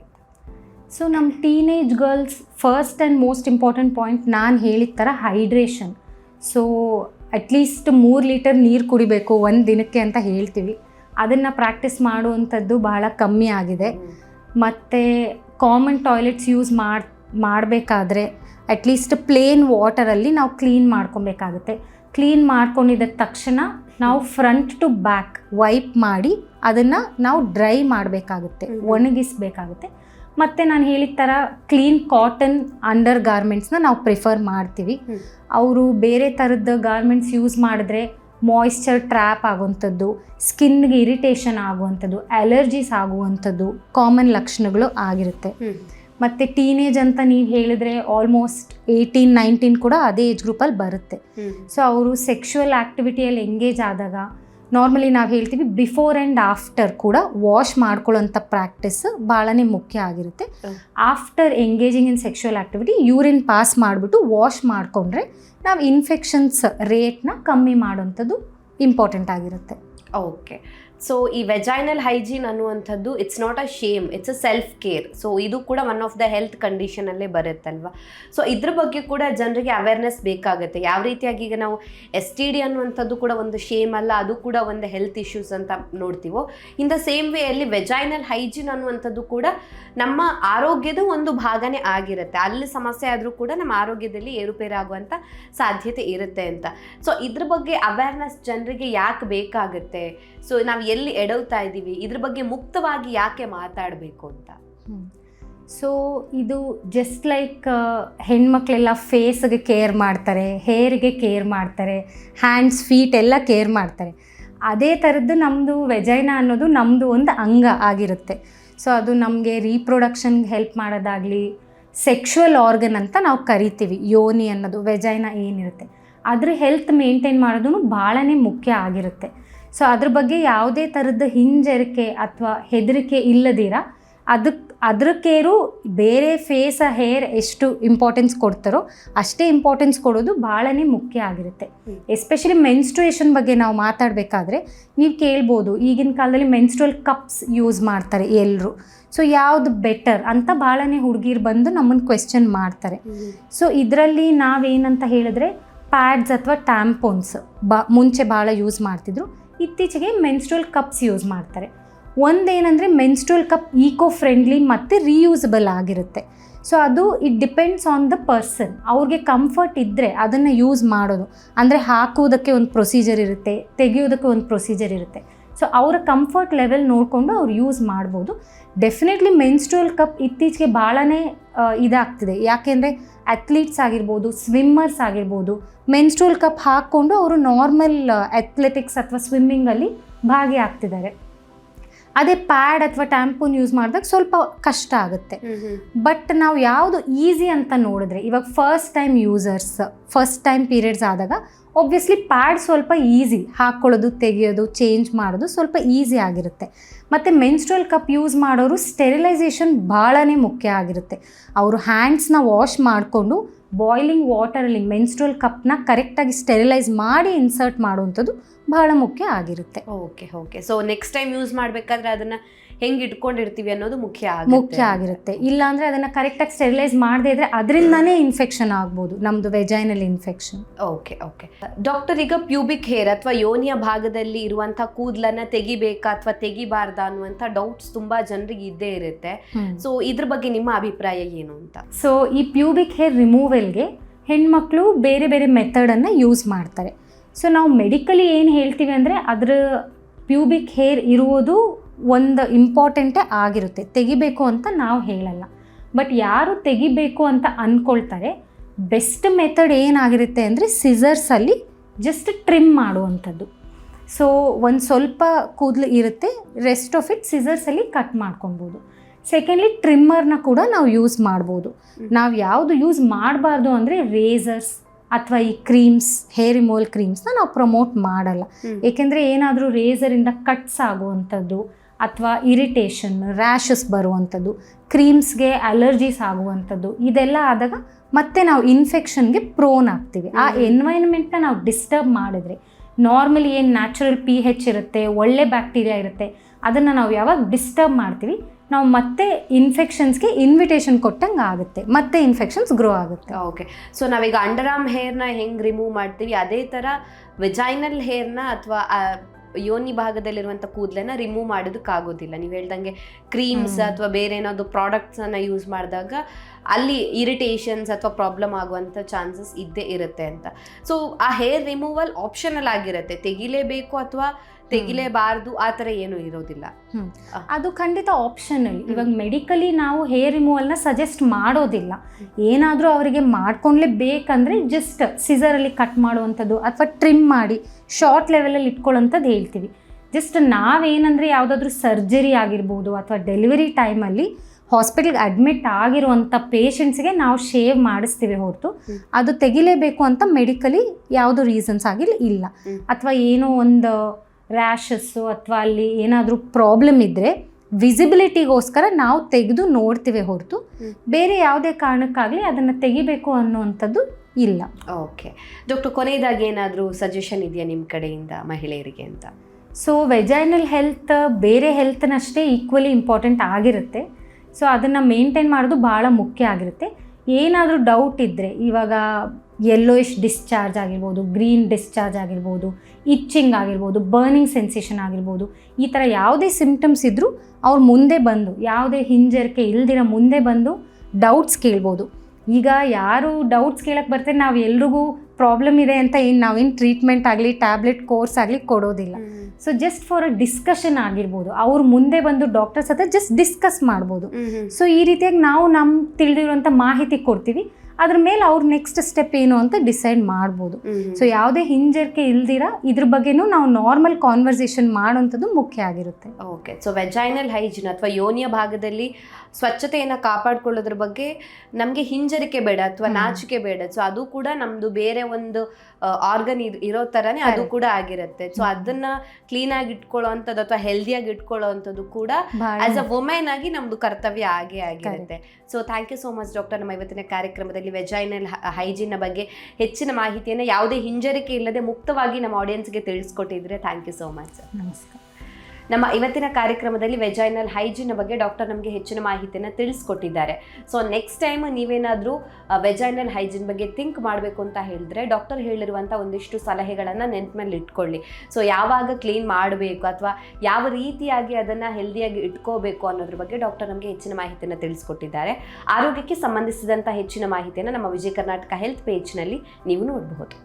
ಸೊ ನಮ್ಮ teenage girls first and most important point ನಾನು ಹೇಳಿದ ಥರ ಹೈಡ್ರೇಷನ್ ಸೊ ಅಟ್ಲೀಸ್ಟ್ ಮೂರು ಲೀಟರ್ ನೀರು ಕುಡಿಬೇಕು ಒಂದು ದಿನಕ್ಕೆ ಅಂತ ಹೇಳ್ತೀವಿ. ಅದನ್ನು ಪ್ರಾಕ್ಟೀಸ್ ಮಾಡುವಂಥದ್ದು ಬಹಳ ಕಮ್ಮಿ ಆಗಿದೆ. ಮತ್ತು ಕಾಮನ್ ಟಾಯ್ಲೆಟ್ಸ್ ಯೂಸ್ ಮಾಡಿ ಮಾಡಬೇಕಾದ್ರೆ ಅಟ್ಲೀಸ್ಟ್ ಪ್ಲೇನ್ ವಾಟರಲ್ಲಿ ನಾವು ಕ್ಲೀನ್ ಮಾಡ್ಕೊಬೇಕಾಗುತ್ತೆ. ಕ್ಲೀನ್ ಮಾಡ್ಕೊಂಡಿದ್ದ ತಕ್ಷಣ ನಾವು ಫ್ರಂಟ್ ಟು ಬ್ಯಾಕ್ ವೈಪ್ ಮಾಡಿ ಅದನ್ನು ನಾವು ಡ್ರೈ ಮಾಡಬೇಕಾಗುತ್ತೆ ಒಣಗಿಸಬೇಕಾಗುತ್ತೆ. ಮತ್ತು ನಾನು ಹೇಳಿದ ಥರ ಕ್ಲೀನ್ ಕಾಟನ್ ಅಂಡರ್ ಗಾರ್ಮೆಂಟ್ಸ್ನ ನಾವು ಪ್ರಿಫರ್ ಮಾಡ್ತೀವಿ. ಅವರು ಬೇರೆ ಥರದ ಗಾರ್ಮೆಂಟ್ಸ್ ಯೂಸ್ ಮಾಡಿದ್ರೆ ಮಾಯಿಶ್ಚರ್ ಟ್ರ್ಯಾಪ್ ಆಗುವಂಥದ್ದು ಸ್ಕಿನ್ಗೆ ಇರಿಟೇಷನ್ ಆಗುವಂಥದ್ದು ಅಲರ್ಜೀಸ್ ಆಗುವಂಥದ್ದು ಕಾಮನ್ ಲಕ್ಷಣಗಳು ಆಗಿರುತ್ತೆ. ಮತ್ತು ಟೀನೇಜ್ ಅಂತ ನೀವು ಹೇಳಿದ್ರೆ ಆಲ್ಮೋಸ್ಟ್ ಏಯ್ಟೀನ್ ನೈನ್ಟೀನ್ ಕೂಡ ಅದೇ ಏಜ್ ಗ್ರೂಪಲ್ಲಿ ಬರುತ್ತೆ. ಸೊ ಅವರು ಸೆಕ್ಷುವಲ್ ಆ್ಯಕ್ಟಿವಿಟಿಯಲ್ಲಿ ಎಂಗೇಜ್ ಆದಾಗ ನಾರ್ಮಲಿ ನಾವು ಹೇಳ್ತೀವಿ ಬಿಫೋರ್ ಆ್ಯಂಡ್ ಆಫ್ಟರ್ ಕೂಡ ವಾಶ್ ಮಾಡ್ಕೊಳ್ಳೋಂಥ ಪ್ರಾಕ್ಟೀಸ್ ಭಾಳನೇ ಮುಖ್ಯ ಆಗಿರುತ್ತೆ. After engaging in sexual activity urine pass ಮಾಡಿಬಿಟ್ಟು ವಾಶ್ ಮಾಡಿಕೊಂಡ್ರೆ ನಾವು ಇನ್ಫೆಕ್ಷನ್ಸ್ ರೇಟ್ನ ಕಮ್ಮಿ ಮಾಡೋಂಥದ್ದು ಇಂಪಾರ್ಟೆಂಟ್ ಆಗಿರುತ್ತೆ. ಓಕೆ ಸೊ ಈ ವೆಜೈನಲ್ ಹೈಜೀನ್ ಅನ್ನುವಂಥದ್ದು it's not a shame it's a self care so ಇದು ಕೂಡ ಒನ್ ಆಫ್ ದ ಹೆಲ್ತ್ ಕಂಡೀಷನಲ್ಲೇ ಬರುತ್ತಲ್ವಾ? ಸೊ ಇದ್ರ ಬಗ್ಗೆ ಕೂಡ ಜನರಿಗೆ ಅವೇರ್ನೆಸ್ ಬೇಕಾಗುತ್ತೆ. ಯಾವ ರೀತಿಯಾಗಿ ಈಗ ನಾವು ಎಸ್ ಟಿ ಡಿ ಅನ್ನುವಂಥದ್ದು ಕೂಡ ಒಂದು ಶೇಮ್ ಅಲ್ಲ, ಅದು ಕೂಡ ಒಂದು ಹೆಲ್ತ್ ಇಶ್ಯೂಸ್ ಅಂತ ನೋಡ್ತೀವೋ? ಇನ್ ದ ಸೇಮ್ ವೇ ಅಲ್ಲಿ ವೆಜೈನಲ್ ಹೈಜೀನ್ ಅನ್ನುವಂಥದ್ದು ಕೂಡ ನಮ್ಮ ಆರೋಗ್ಯದ ಒಂದು ಭಾಗನೇ ಆಗಿರುತ್ತೆ. ಅಲ್ಲಿ ಸಮಸ್ಯೆ ಆದರೂ ಕೂಡ ನಮ್ಮ ಆರೋಗ್ಯದಲ್ಲಿ ಏರುಪೇರಾಗುವಂಥ ಸಾಧ್ಯತೆ ಇರುತ್ತೆ ಅಂತ. ಸೊ ಇದ್ರ ಬಗ್ಗೆ ಅವೇರ್ನೆಸ್ ಜನರಿಗೆ ಯಾಕೆ ಬೇಕಾಗುತ್ತೆ? ಸೊ ನಾವು ಎಲ್ಲಿ ಎಡವ್ತಾ ಇದ್ದೀವಿ? ಇದ್ರ ಬಗ್ಗೆ ಮುಕ್ತವಾಗಿ ಯಾಕೆ ಮಾತಾಡಬೇಕು ಅಂತ? ಸೊ ಇದು ಜಸ್ಟ್ ಲೈಕ್ ಹೆಣ್ಮಕ್ಳೆಲ್ಲ ಫೇಸ್ಗೆ ಕೇರ್ ಮಾಡ್ತಾರೆ ಹೇರ್ಗೆ ಕೇರ್ ಮಾಡ್ತಾರೆ ಹ್ಯಾಂಡ್ಸ್ ಫೀಟ್ ಎಲ್ಲ ಕೇರ್ ಮಾಡ್ತಾರೆ. ಅದೇ ಥರದ್ದು ನಮ್ಮದು ವೆಜೈನ ಅನ್ನೋದು ನಮ್ಮದು ಒಂದು ಅಂಗ ಆಗಿರುತ್ತೆ. ಸೊ ಅದು ನಮಗೆ ರೀಪ್ರೊಡಕ್ಷನ್ಗೆ ಹೆಲ್ಪ್ ಮಾಡೋದಾಗಲಿ ಸೆಕ್ಷುವಲ್ ಆರ್ಗನ್ ಅಂತ ನಾವು ಕರಿತೀವಿ, ಯೋನಿ ಅನ್ನೋದು ವೆಜೈನ ಏನಿರುತ್ತೆ. ಅದ್ರ ಹೆಲ್ತ್ ಮೇಂಟೈನ್ ಮಾಡೋದು ಭಾಳನೇ ಮುಖ್ಯ ಆಗಿರುತ್ತೆ. ಸೊ ಅದ್ರ ಬಗ್ಗೆ ಯಾವುದೇ ಥರದ ಹಿಂಜರಿಕೆ ಅಥವಾ ಹೆದರಿಕೆ ಇಲ್ಲದಿರ. ಅದಕ್ಕೆ ಅದ್ರ ಕೇರು ಬೇರೆ ಫೇಸ ಹೇರ್ ಎಷ್ಟು ಇಂಪಾರ್ಟೆನ್ಸ್ ಕೊಡ್ತಾರೋ ಅಷ್ಟೇ ಇಂಪಾರ್ಟೆನ್ಸ್ ಕೊಡೋದು ಭಾಳನೇ ಮುಖ್ಯ ಆಗಿರುತ್ತೆ. ಎಸ್ಪೆಷಲಿ ಮೆನ್ಸ್ಟ್ರುಯೇಷನ್ ಬಗ್ಗೆ ನಾವು ಮಾತಾಡಬೇಕಾದ್ರೆ ನೀವು ಕೇಳ್ಬೋದು, ಈಗಿನ ಕಾಲದಲ್ಲಿ ಮೆನ್ಸ್ಟ್ರಲ್ ಕಪ್ಸ್ ಯೂಸ್ ಮಾಡ್ತಾರೆ ಎಲ್ಲರೂ ಸೊ ಯಾವುದು ಬೆಟರ್ ಅಂತ ಭಾಳನೇ ಹುಡುಗಿರು ಬಂದು ನಮ್ಮನ್ನು ಕ್ವೆಶ್ಚನ್ ಮಾಡ್ತಾರೆ. ಸೊ ಇದರಲ್ಲಿ ನಾವೇನಂತ ಹೇಳಿದ್ರೆ ಪ್ಯಾಡ್ಸ್ ಅಥವಾ ಟ್ಯಾಂಪೋನ್ಸ್ ಬ, ಮುಂಚೆ ಭಾಳ ಯೂಸ್ ಮಾಡ್ತಿದ್ರು. ಇತ್ತೀಚೆಗೆ ಮೆನ್ಸ್ಟ್ರಲ್ ಕಪ್ಸ್ ಯೂಸ್ ಮಾಡ್ತಾರೆ. ಒಂದೇನೆಂದರೆ ಮೆನ್ಸ್ಟ್ರೋಲ್ ಕಪ್ ಈಕೋ ಫ್ರೆಂಡ್ಲಿ ಮತ್ತು ರೀಯೂಸಬಲ್ ಆಗಿರುತ್ತೆ. ಸೊ ಅದು it depends on the person ಅವ್ರಿಗೆ ಕಂಫರ್ಟ್ ಇದ್ದರೆ ಅದನ್ನು ಯೂಸ್ ಮಾಡೋದು. ಅಂದರೆ ಹಾಕುವುದಕ್ಕೆ ಒಂದು ಪ್ರೊಸೀಜರ್ ಇರುತ್ತೆ ತೆಗೆಯೋದಕ್ಕೆ ಒಂದು ಪ್ರೊಸೀಜರ್ ಇರುತ್ತೆ. ಸೊ ಅವರ ಕಂಫರ್ಟ್ ಲೆವೆಲ್ ನೋಡಿಕೊಂಡು ಅವ್ರು ಯೂಸ್ ಮಾಡ್ಬೋದು. ಡೆಫಿನೆಟ್ಲಿ ಮೆನ್ಸ್ಟ್ರಲ್ ಕಪ್ ಇತ್ತೀಚೆಗೆ ಭಾಳನೇ ಇದಾಗ್ತಿದೆ. ಯಾಕೆಂದರೆ ಅಥ್ಲೀಟ್ಸ್ ಆಗಿರ್ಬೋದು ಸ್ವಿಮ್ಮರ್ಸ್ ಆಗಿರ್ಬೋದು ಮೆನ್ಸ್ಟ್ರಲ್ ಕಪ್ ಹಾಕ್ಕೊಂಡು ಅವರು ನಾರ್ಮಲ್ ಅಥ್ಲೆಟಿಕ್ಸ್ ಅಥವಾ ಸ್ವಿಮ್ಮಿಂಗಲ್ಲಿ ಭಾಗಿಯಾಗ್ತಿದ್ದಾರೆ. ಅದೇ ಪ್ಯಾಡ್ ಅಥವಾ ಟ್ಯಾಂಪೂನ್ ಯೂಸ್ ಮಾಡಿದಾಗ ಸ್ವಲ್ಪ ಕಷ್ಟ ಆಗುತ್ತೆ. ಬಟ್ ನಾವು ಯಾವುದು ಈಸಿ ಅಂತ ನೋಡಿದ್ರೆ ಇವಾಗ first time users first time periods ಆದಾಗ ಒಬ್ವಿಯಸ್ಲಿ ಪ್ಯಾಡ್ ಸ್ವಲ್ಪ ಈಸಿ ಹಾಕ್ಕೊಳ್ಳೋದು ತೆಗೆಯೋದು ಚೇಂಜ್ ಮಾಡೋದು ಸ್ವಲ್ಪ ಈಸಿ ಆಗಿರುತ್ತೆ. ಮತ್ತು ಮೆನ್ಸ್ಟ್ರಲ್ ಕಪ್ ಯೂಸ್ ಮಾಡೋರು ಸ್ಟೆರಿಲೈಸೇಷನ್ ಭಾಳನೇ ಮುಖ್ಯ ಆಗಿರುತ್ತೆ. ಅವರು ಹ್ಯಾಂಡ್ಸ್ನ ವಾಶ್ ಮಾಡಿಕೊಂಡು ಬಾಯ್ಲಿಂಗ್ ವಾಟರಲ್ಲಿ ಮೆನ್ಸ್ಟ್ರಲ್ ಕಪ್ನ ಕರೆಕ್ಟಾಗಿ ಸ್ಟೆರಿಲೈಸ್ ಮಾಡಿ ಇನ್ಸರ್ಟ್ ಮಾಡುವಂಥದ್ದು ಬಹಳ ಮುಖ್ಯ ಆಗಿರುತ್ತೆ. Okay okay so next time use ಮಾಡಬೇಕಾದ್ರೆ ಅದನ್ನ ಹೆಂಗ್ ಇಟ್ಕೊಂಡಿರ್ತೀವಿ ಅನ್ನೋದು ಮುಖ್ಯ. ಮುಖ್ಯ ಆಗಿರುತ್ತೆ. ಇಲ್ಲಾಂದ್ರೆ ಅದನ್ನ ಕರೆಕ್ಟಾಗಿ ಸ್ಟೆರಿಲೈಸ್ ಮಾಡದೇ ಇದ್ರೆ ಅದರಿಂದನೇ ಇನ್ಫೆಕ್ಷನ್ ಆಗ್ಬೋದು. ನಮ್ದು vaginal infection okay okay doctor ಈಗ ಪ್ಯೂಬಿಕ್ ಹೇರ್ ಅಥವಾ ಯೋನಿಯ ಭಾಗದಲ್ಲಿ ಇರುವಂತಹ ಕೂದಲನ್ನ ತೆಗಿಬೇಕಾ ಅಥವಾ ತೆಗಿಬಾರ್ದಾ ಅನ್ನುವಂತ ಡೌಟ್ಸ್ ತುಂಬಾ ಜನರಿಗೆ ಇದ್ದೇ ಇರುತ್ತೆ. ಸೊ ಇದ್ರ ಬಗ್ಗೆ ನಿಮ್ಮ ಅಭಿಪ್ರಾಯ ಏನು ಅಂತ? ಸೊ ಈ ಪ್ಯೂಬಿಕ್ ಹೇರ್ ರಿಮೂವಲ್ಗೆ ಹೆಣ್ಮಕ್ಳು ಬೇರೆ ಬೇರೆ ಮೆಥಡನ್ನು ಯೂಸ್ ಮಾಡ್ತಾರೆ. ಸೊ ನಾವು ಮೆಡಿಕಲಿ ಏನು ಹೇಳ್ತೀವಿ ಅಂದರೆ ಅದರ ಪ್ಯೂಬಿಕ್ ಹೇರ್ ಇರುವುದು ಒಂದು ಇಂಪಾರ್ಟೆಂಟೇ ಆಗಿರುತ್ತೆ. ತೆಗಿಬೇಕು ಅಂತ ನಾವು ಹೇಳಲ್ಲ. ಬಟ್ ಯಾರು ತೆಗಿಬೇಕು ಅಂತ ಅಂದ್ಕೊಳ್ತಾರೆ ಬೆಸ್ಟ್ ಮೆಥಡ್ ಏನಾಗಿರುತ್ತೆ ಅಂದರೆ ಸಿಸರ್ಸಲ್ಲಿ ಜಸ್ಟ್ ಟ್ರಿಮ್ ಮಾಡುವಂಥದ್ದು. ಸೊ ಒಂದು ಸ್ವಲ್ಪ ಕೂದಲು ಇರುತ್ತೆ ರೆಸ್ಟ್ ಆಫ್ ಇಟ್ ಸಿಸರ್ಸಲ್ಲಿ ಕಟ್ ಮಾಡ್ಕೊಬೋದು ಸೆಕೆಂಡ್ಲಿ ಟ್ರಿಮ್ಮರ್ನ ಕೂಡ ನಾವು ಯೂಸ್ ಮಾಡ್ಬೋದು. ನಾವು ಯಾವುದು ಯೂಸ್ ಮಾಡಬಾರ್ದು ಅಂದರೆ ರೇಸರ್ಸ್ ಅಥವಾ ಈ ಕ್ರೀಮ್ಸ್ ಹೇರ್ ರಿಮೂವಲ್ ಕ್ರೀಮ್ಸ್ನ ನಾವು ಪ್ರಮೋಟ್ ಮಾಡಲ್ಲ. ಏಕೆಂದರೆ ಏನಾದರೂ ರೇಸರಿಂದ ಕಟ್ಸ್ ಆಗುವಂಥದ್ದು ಅಥವಾ ಇರಿಟೇಷನ್ ರ್ಯಾಷಸ್ ಬರುವಂಥದ್ದು ಕ್ರೀಮ್ಸ್ಗೆ ಅಲರ್ಜೀಸ್ ಆಗುವಂಥದ್ದು ಇದೆಲ್ಲ ಆದಾಗ ಮತ್ತೆ ನಾವು ಇನ್ಫೆಕ್ಷನ್ಗೆ ಪ್ರೋನ್ ಆಗ್ತೀವಿ. ಆ ಎನ್ವೈರ್ಮೆಂಟ್ನ ನಾವು ಡಿಸ್ಟರ್ಬ್ ಮಾಡಿದ್ರೆ ನಾರ್ಮಲಿ ಏನು ನ್ಯಾಚುರಲ್ ಪಿ ಹೆಚ್ ಇರುತ್ತೆ ಒಳ್ಳೆ ಬ್ಯಾಕ್ಟೀರಿಯಾ ಇರುತ್ತೆ ಅದನ್ನು ನಾವು ಯಾವಾಗ ಡಿಸ್ಟರ್ಬ್ ಮಾಡ್ತೀವಿ ನಾವು ಮತ್ತೆ ಇನ್ಫೆಕ್ಷನ್ಸ್ಗೆ ಇನ್ವಿಟೇಷನ್ ಕೊಟ್ಟಂಗೆ ಆಗುತ್ತೆ ಮತ್ತೆ ಇನ್ಫೆಕ್ಷನ್ಸ್ ಗ್ರೋ ಆಗುತ್ತೆ. ಓಕೆ ಸೊ ನಾವೀಗ ಅಂಡರ್ ಆರ್ಮ್ ಹೇರ್ನ ಹೆಂಗೆ ರಿಮೂವ್ ಮಾಡ್ತೀವಿ ಅದೇ ಥರ ವೆಜೈನಲ್ ಹೇರ್ನ ಅಥವಾ ಯೋನಿ ಭಾಗದಲ್ಲಿರುವಂಥ ಕೂದಲನ್ನ ರಿಮೂವ್ ಮಾಡೋದಕ್ಕಾಗೋದಿಲ್ಲ. ನೀವು ಹೇಳ್ದಂಗೆ ಕ್ರೀಮ್ಸ್. ಅಥವಾ ಬೇರೆ ಏನಾದರೂ ಪ್ರಾಡಕ್ಟ್ಸನ್ನು ಅನ್ನ ಯೂಸ್ ಮಾಡಿದಾಗ ಅಲ್ಲಿ ಇರಿಟೇಷನ್ಸ್ ಅಥವಾ ಪ್ರಾಬ್ಲಮ್ ಆಗುವಂಥ ಚಾನ್ಸಸ್ ಇದ್ದೇ ಇರುತ್ತೆ ಅಂತ. ಸೊ ಆ ಹೇರ್ ರಿಮೂವಲ್ ಆಪ್ಷನಲ್ ಆಗಿರುತ್ತೆ. ತೆಗಿಲೇಬೇಕು ಅಥವಾ ತೆಗಿಲೇಬಾರ್ದು ಆ ಥರ ಏನು ಇರೋದಿಲ್ಲ. ಅದು ಖಂಡಿತ ಆಪ್ಷನ್ ಇವಾಗ ಮೆಡಿಕಲಿ ನಾವು ಹೇರ್ ರಿಮೂವಲ್ನ ಸಜೆಸ್ಟ್ ಮಾಡೋದಿಲ್ಲ. ಏನಾದರೂ ಅವರಿಗೆ ಮಾಡ್ಕೊಂಡ್ಲೇಬೇಕಂದ್ರೆ ಜಸ್ಟ್ ಸಿಸರಲ್ಲಿ ಕಟ್ ಮಾಡುವಂಥದ್ದು ಅಥವಾ ಟ್ರಿಮ್ ಮಾಡಿ ಶಾರ್ಟ್ ಲೆವೆಲಲ್ಲಿ ಇಟ್ಕೊಳ್ಳೋಂಥದ್ದು ಹೇಳ್ತೀವಿ. ಜಸ್ಟ್ ನಾವೇನಂದರೆ ಯಾವುದಾದ್ರೂ ಸರ್ಜರಿ ಆಗಿರ್ಬೋದು ಅಥವಾ ಡೆಲಿವರಿ ಟೈಮಲ್ಲಿ ಹಾಸ್ಪಿಟಲ್ಗೆ ಅಡ್ಮಿಟ್ ಆಗಿರುವಂಥ ಪೇಷಂಟ್ಸ್ಗೆ ನಾವು ಶೇವ್ ಮಾಡಿಸ್ತೀವಿ ಹೊರತು. ಅದು ತೆಗಿಲೇಬೇಕು ಅಂತ ಮೆಡಿಕಲಿ ಯಾವುದು ರೀಸನ್ಸ್ ಆಗಿಲ್ಲ. ಇಲ್ಲ ಅಥವಾ ಏನೋ ಒಂದು ರ್ಯಾಷಸ್ಸು ಅಥವಾ ಅಲ್ಲಿ ಏನಾದರೂ ಪ್ರಾಬ್ಲಮ್ ಇದ್ದರೆ ವಿಸಿಬಿಲಿಟಿಗೋಸ್ಕರ ನಾವು ತೆಗೆದು ನೋಡ್ತೀವಿ ಹೊರತು. ಬೇರೆ ಯಾವುದೇ ಕಾರಣಕ್ಕಾಗಲಿ ಅದನ್ನು ತೆಗಿಬೇಕು ಅನ್ನುವಂಥದ್ದು ಇಲ್ಲ. ಓಕೆ ಡಾಕ್ಟರ್ ಕೊನೆಯದಾಗಿ ಏನಾದರೂ ಸಜೆಷನ್ ಇದೆಯಾ ನಿಮ್ಮ ಕಡೆಯಿಂದ ಮಹಿಳೆಯರಿಗೆ ಅಂತ? ಸೊ ವೆಜೈನಲ್ ಹೆಲ್ತ್ ಬೇರೆ ಹೆಲ್ತ್ನಷ್ಟೇ ಈಕ್ವಲಿ ಇಂಪಾರ್ಟೆಂಟ್ ಆಗಿರುತ್ತೆ. ಸೊ ಅದನ್ನು ಮೇಂಟೈನ್ ಮಾಡೋದು ಭಾಳ ಮುಖ್ಯ ಆಗಿರುತ್ತೆ. ಏನಾದರೂ ಡೌಟ್ ಇದ್ದರೆ ಇವಾಗ ಯೆಲ್ಲೋಯಿಶ್ ಡಿಸ್ಚಾರ್ಜ್ ಆಗಿರ್ಬೋದು ಗ್ರೀನ್ ಡಿಸ್ಚಾರ್ಜ್ ಆಗಿರ್ಬೋದು ಇಚ್ಚಿಂಗ್ ಆಗಿರ್ಬೋದು ಬರ್ನಿಂಗ್ ಸೆನ್ಸೇಷನ್ ಆಗಿರ್ಬೋದು, ಈ ಥರ ಯಾವುದೇ ಸಿಮ್ಟಮ್ಸ್ ಇದ್ದರೂ ಅವ್ರು ಮುಂದೆ ಬಂದು, ಯಾವುದೇ ಹಿಂಜರಿಕೆ ಇಲ್ದಿರ ಮುಂದೆ ಬಂದು ಡೌಟ್ಸ್ ಕೇಳ್ಬೋದು. ಈಗ ಯಾರು ಡೌಟ್ಸ್ ಕೇಳಕ್ಕೆ ಬರ್ತಾರೆ, ನಾವು ಎಲ್ರಿಗೂ ಪ್ರಾಬ್ಲಮ್ ಇದೆ ಅಂತ ಏನು ನಾವೇನು ಟ್ರೀಟ್ಮೆಂಟ್ ಆಗಲಿ ಟ್ಯಾಬ್ಲೆಟ್ ಕೋರ್ಸ್ ಆಗಲಿ ಕೊಡೋದಿಲ್ಲ. So just for a discussion ಆಗಿರ್ಬೋದು ಅವ್ರು ಮುಂದೆ ಬಂದು ಡಾಕ್ಟರ್ಸ್ ಹತ್ರ ಜಸ್ಟ್ ಡಿಸ್ಕಸ್ ಮಾಡ್ಬೋದು. ಸೊ ಈ ರೀತಿಯಾಗಿ ನಾವು ನಮ್ಮ ತಿಳಿದಿರುವಂಥ ಮಾಹಿತಿ ಕೊಡ್ತೀವಿ. ಅದ್ರ ಮೇಲೆ ಅವ್ರ ನೆಕ್ಸ್ಟ್ ಸ್ಟೆಪ್ ಏನು ಅಂತ ಡಿಸೈಡ್ ಮಾಡ್ಬೋದು. ಸೊ ಯಾವುದೇ ಹಿಂಜರಿಕೆ ಇಲ್ದಿರ ಇದ್ರ ಬಗ್ಗೆನೂ ನಾವು ನಾರ್ಮಲ್ ಕಾನ್ವರ್ಸೇಷನ್ ಮಾಡೋಂಥದ್ದು ಮುಖ್ಯ ಆಗಿರುತ್ತೆ. ಓಕೆ ಸೊ ವೆಜೈನಲ್ ಹೈಜಿನ್ ಅಥವಾ ಯೋನಿಯ ಭಾಗದಲ್ಲಿ ಸ್ವಚ್ಛತೆಯನ್ನು ಕಾಪಾಡ್ಕೊಳ್ಳೋದ್ರ ಬಗ್ಗೆ ನಮಗೆ ಹಿಂಜರಿಕೆ ಬೇಡ ಅಥವಾ ನಾಚಿಕೆ ಬೇಡ. ಸೊ ಅದು ಕೂಡ ನಮ್ದು ಬೇರೆ ಒಂದು ಆರ್ಗನ್ ಇರೋ ಥರನೇ ಅದು ಕೂಡ ಆಗಿರುತ್ತೆ. ಸೊ. ಅದನ್ನ ಕ್ಲೀನಾಗಿ ಇಟ್ಕೊಳ್ಳೋ ಅಂಥದ್ದು ಅಥವಾ ಹೆಲ್ದಿಯಾಗಿ ಇಟ್ಕೊಳ್ಳೋ ಅಂಥದ್ದು ಕೂಡ ಆ್ಯಸ್ ಆಸ್ ಅ ವುಮೆನ್ ಆಗಿ ನಮ್ದು ಕರ್ತವ್ಯ ಆಗೇ ಆಗಿರುತ್ತೆ. So thank you so much doctor ನಮ್ಮ ಇವತ್ತಿನ ಕಾರ್ಯಕ್ರಮದಲ್ಲಿ ವೆಜೈನಲ್ ಹೈಜಿನ್ನ ಬಗ್ಗೆ ಹೆಚ್ಚಿನ ಮಾಹಿತಿಯನ್ನು ಯಾವುದೇ ಹಿಂಜರಿಕೆ ಇಲ್ಲದೆ ಮುಕ್ತವಾಗಿ ನಮ್ಮ ಆಡಿಯನ್ಸ್ಗೆ ತಿಳಿಸ್ಕೊಟ್ಟಿದ್ರೆ. ಥ್ಯಾಂಕ್ ಯು ಸೋ ಮಚ್ ನಮಸ್ಕಾರ. ನಮ್ಮ ಇವತ್ತಿನ ಕಾರ್ಯಕ್ರಮದಲ್ಲಿ ವೆಜೈನಲ್ ಹೈಜಿನ್ ಬಗ್ಗೆ ಡಾಕ್ಟರ್ ನಮಗೆ ಹೆಚ್ಚಿನ ಮಾಹಿತಿಯನ್ನು ತಿಳಿಸ್ಕೊಟ್ಟಿದ್ದಾರೆ. ಸೊ ನೆಕ್ಸ್ಟ್ ಟೈಮ್ ನೀವೇನಾದರೂ ವೆಜೈನಲ್ ಹೈಜಿನ್ ಬಗ್ಗೆ ಥಿಂಕ್ ಮಾಡಬೇಕು ಅಂತ ಹೇಳಿದ್ರೆ ಡಾಕ್ಟರ್ ಹೇಳಿರುವಂಥ ಒಂದಿಷ್ಟು ಸಲಹೆಗಳನ್ನು ನೆನಪಿನಲ್ಲಿ ಇಟ್ಕೊಳ್ಳಿ. ಸೊ ಯಾವಾಗ ಕ್ಲೀನ್ ಮಾಡಬೇಕು ಅಥವಾ ಯಾವ ರೀತಿಯಾಗಿ ಅದನ್ನು ಹೆಲ್ದಿಯಾಗಿ ಇಟ್ಕೋಬೇಕು ಅನ್ನೋದ್ರ ಬಗ್ಗೆ ಡಾಕ್ಟರ್ ನಮಗೆ ಹೆಚ್ಚಿನ ಮಾಹಿತಿಯನ್ನು ತಿಳಿಸ್ಕೊಟ್ಟಿದ್ದಾರೆ. ಆರೋಗ್ಯಕ್ಕೆ ಸಂಬಂಧಿಸಿದಂಥ ಹೆಚ್ಚಿನ ಮಾಹಿತಿಯನ್ನು ನಮ್ಮ ವಿಜಯ ಕರ್ನಾಟಕ ಹೆಲ್ತ್ ಪೇಜ್ನಲ್ಲಿ ನೀವು ನೋಡಬಹುದು.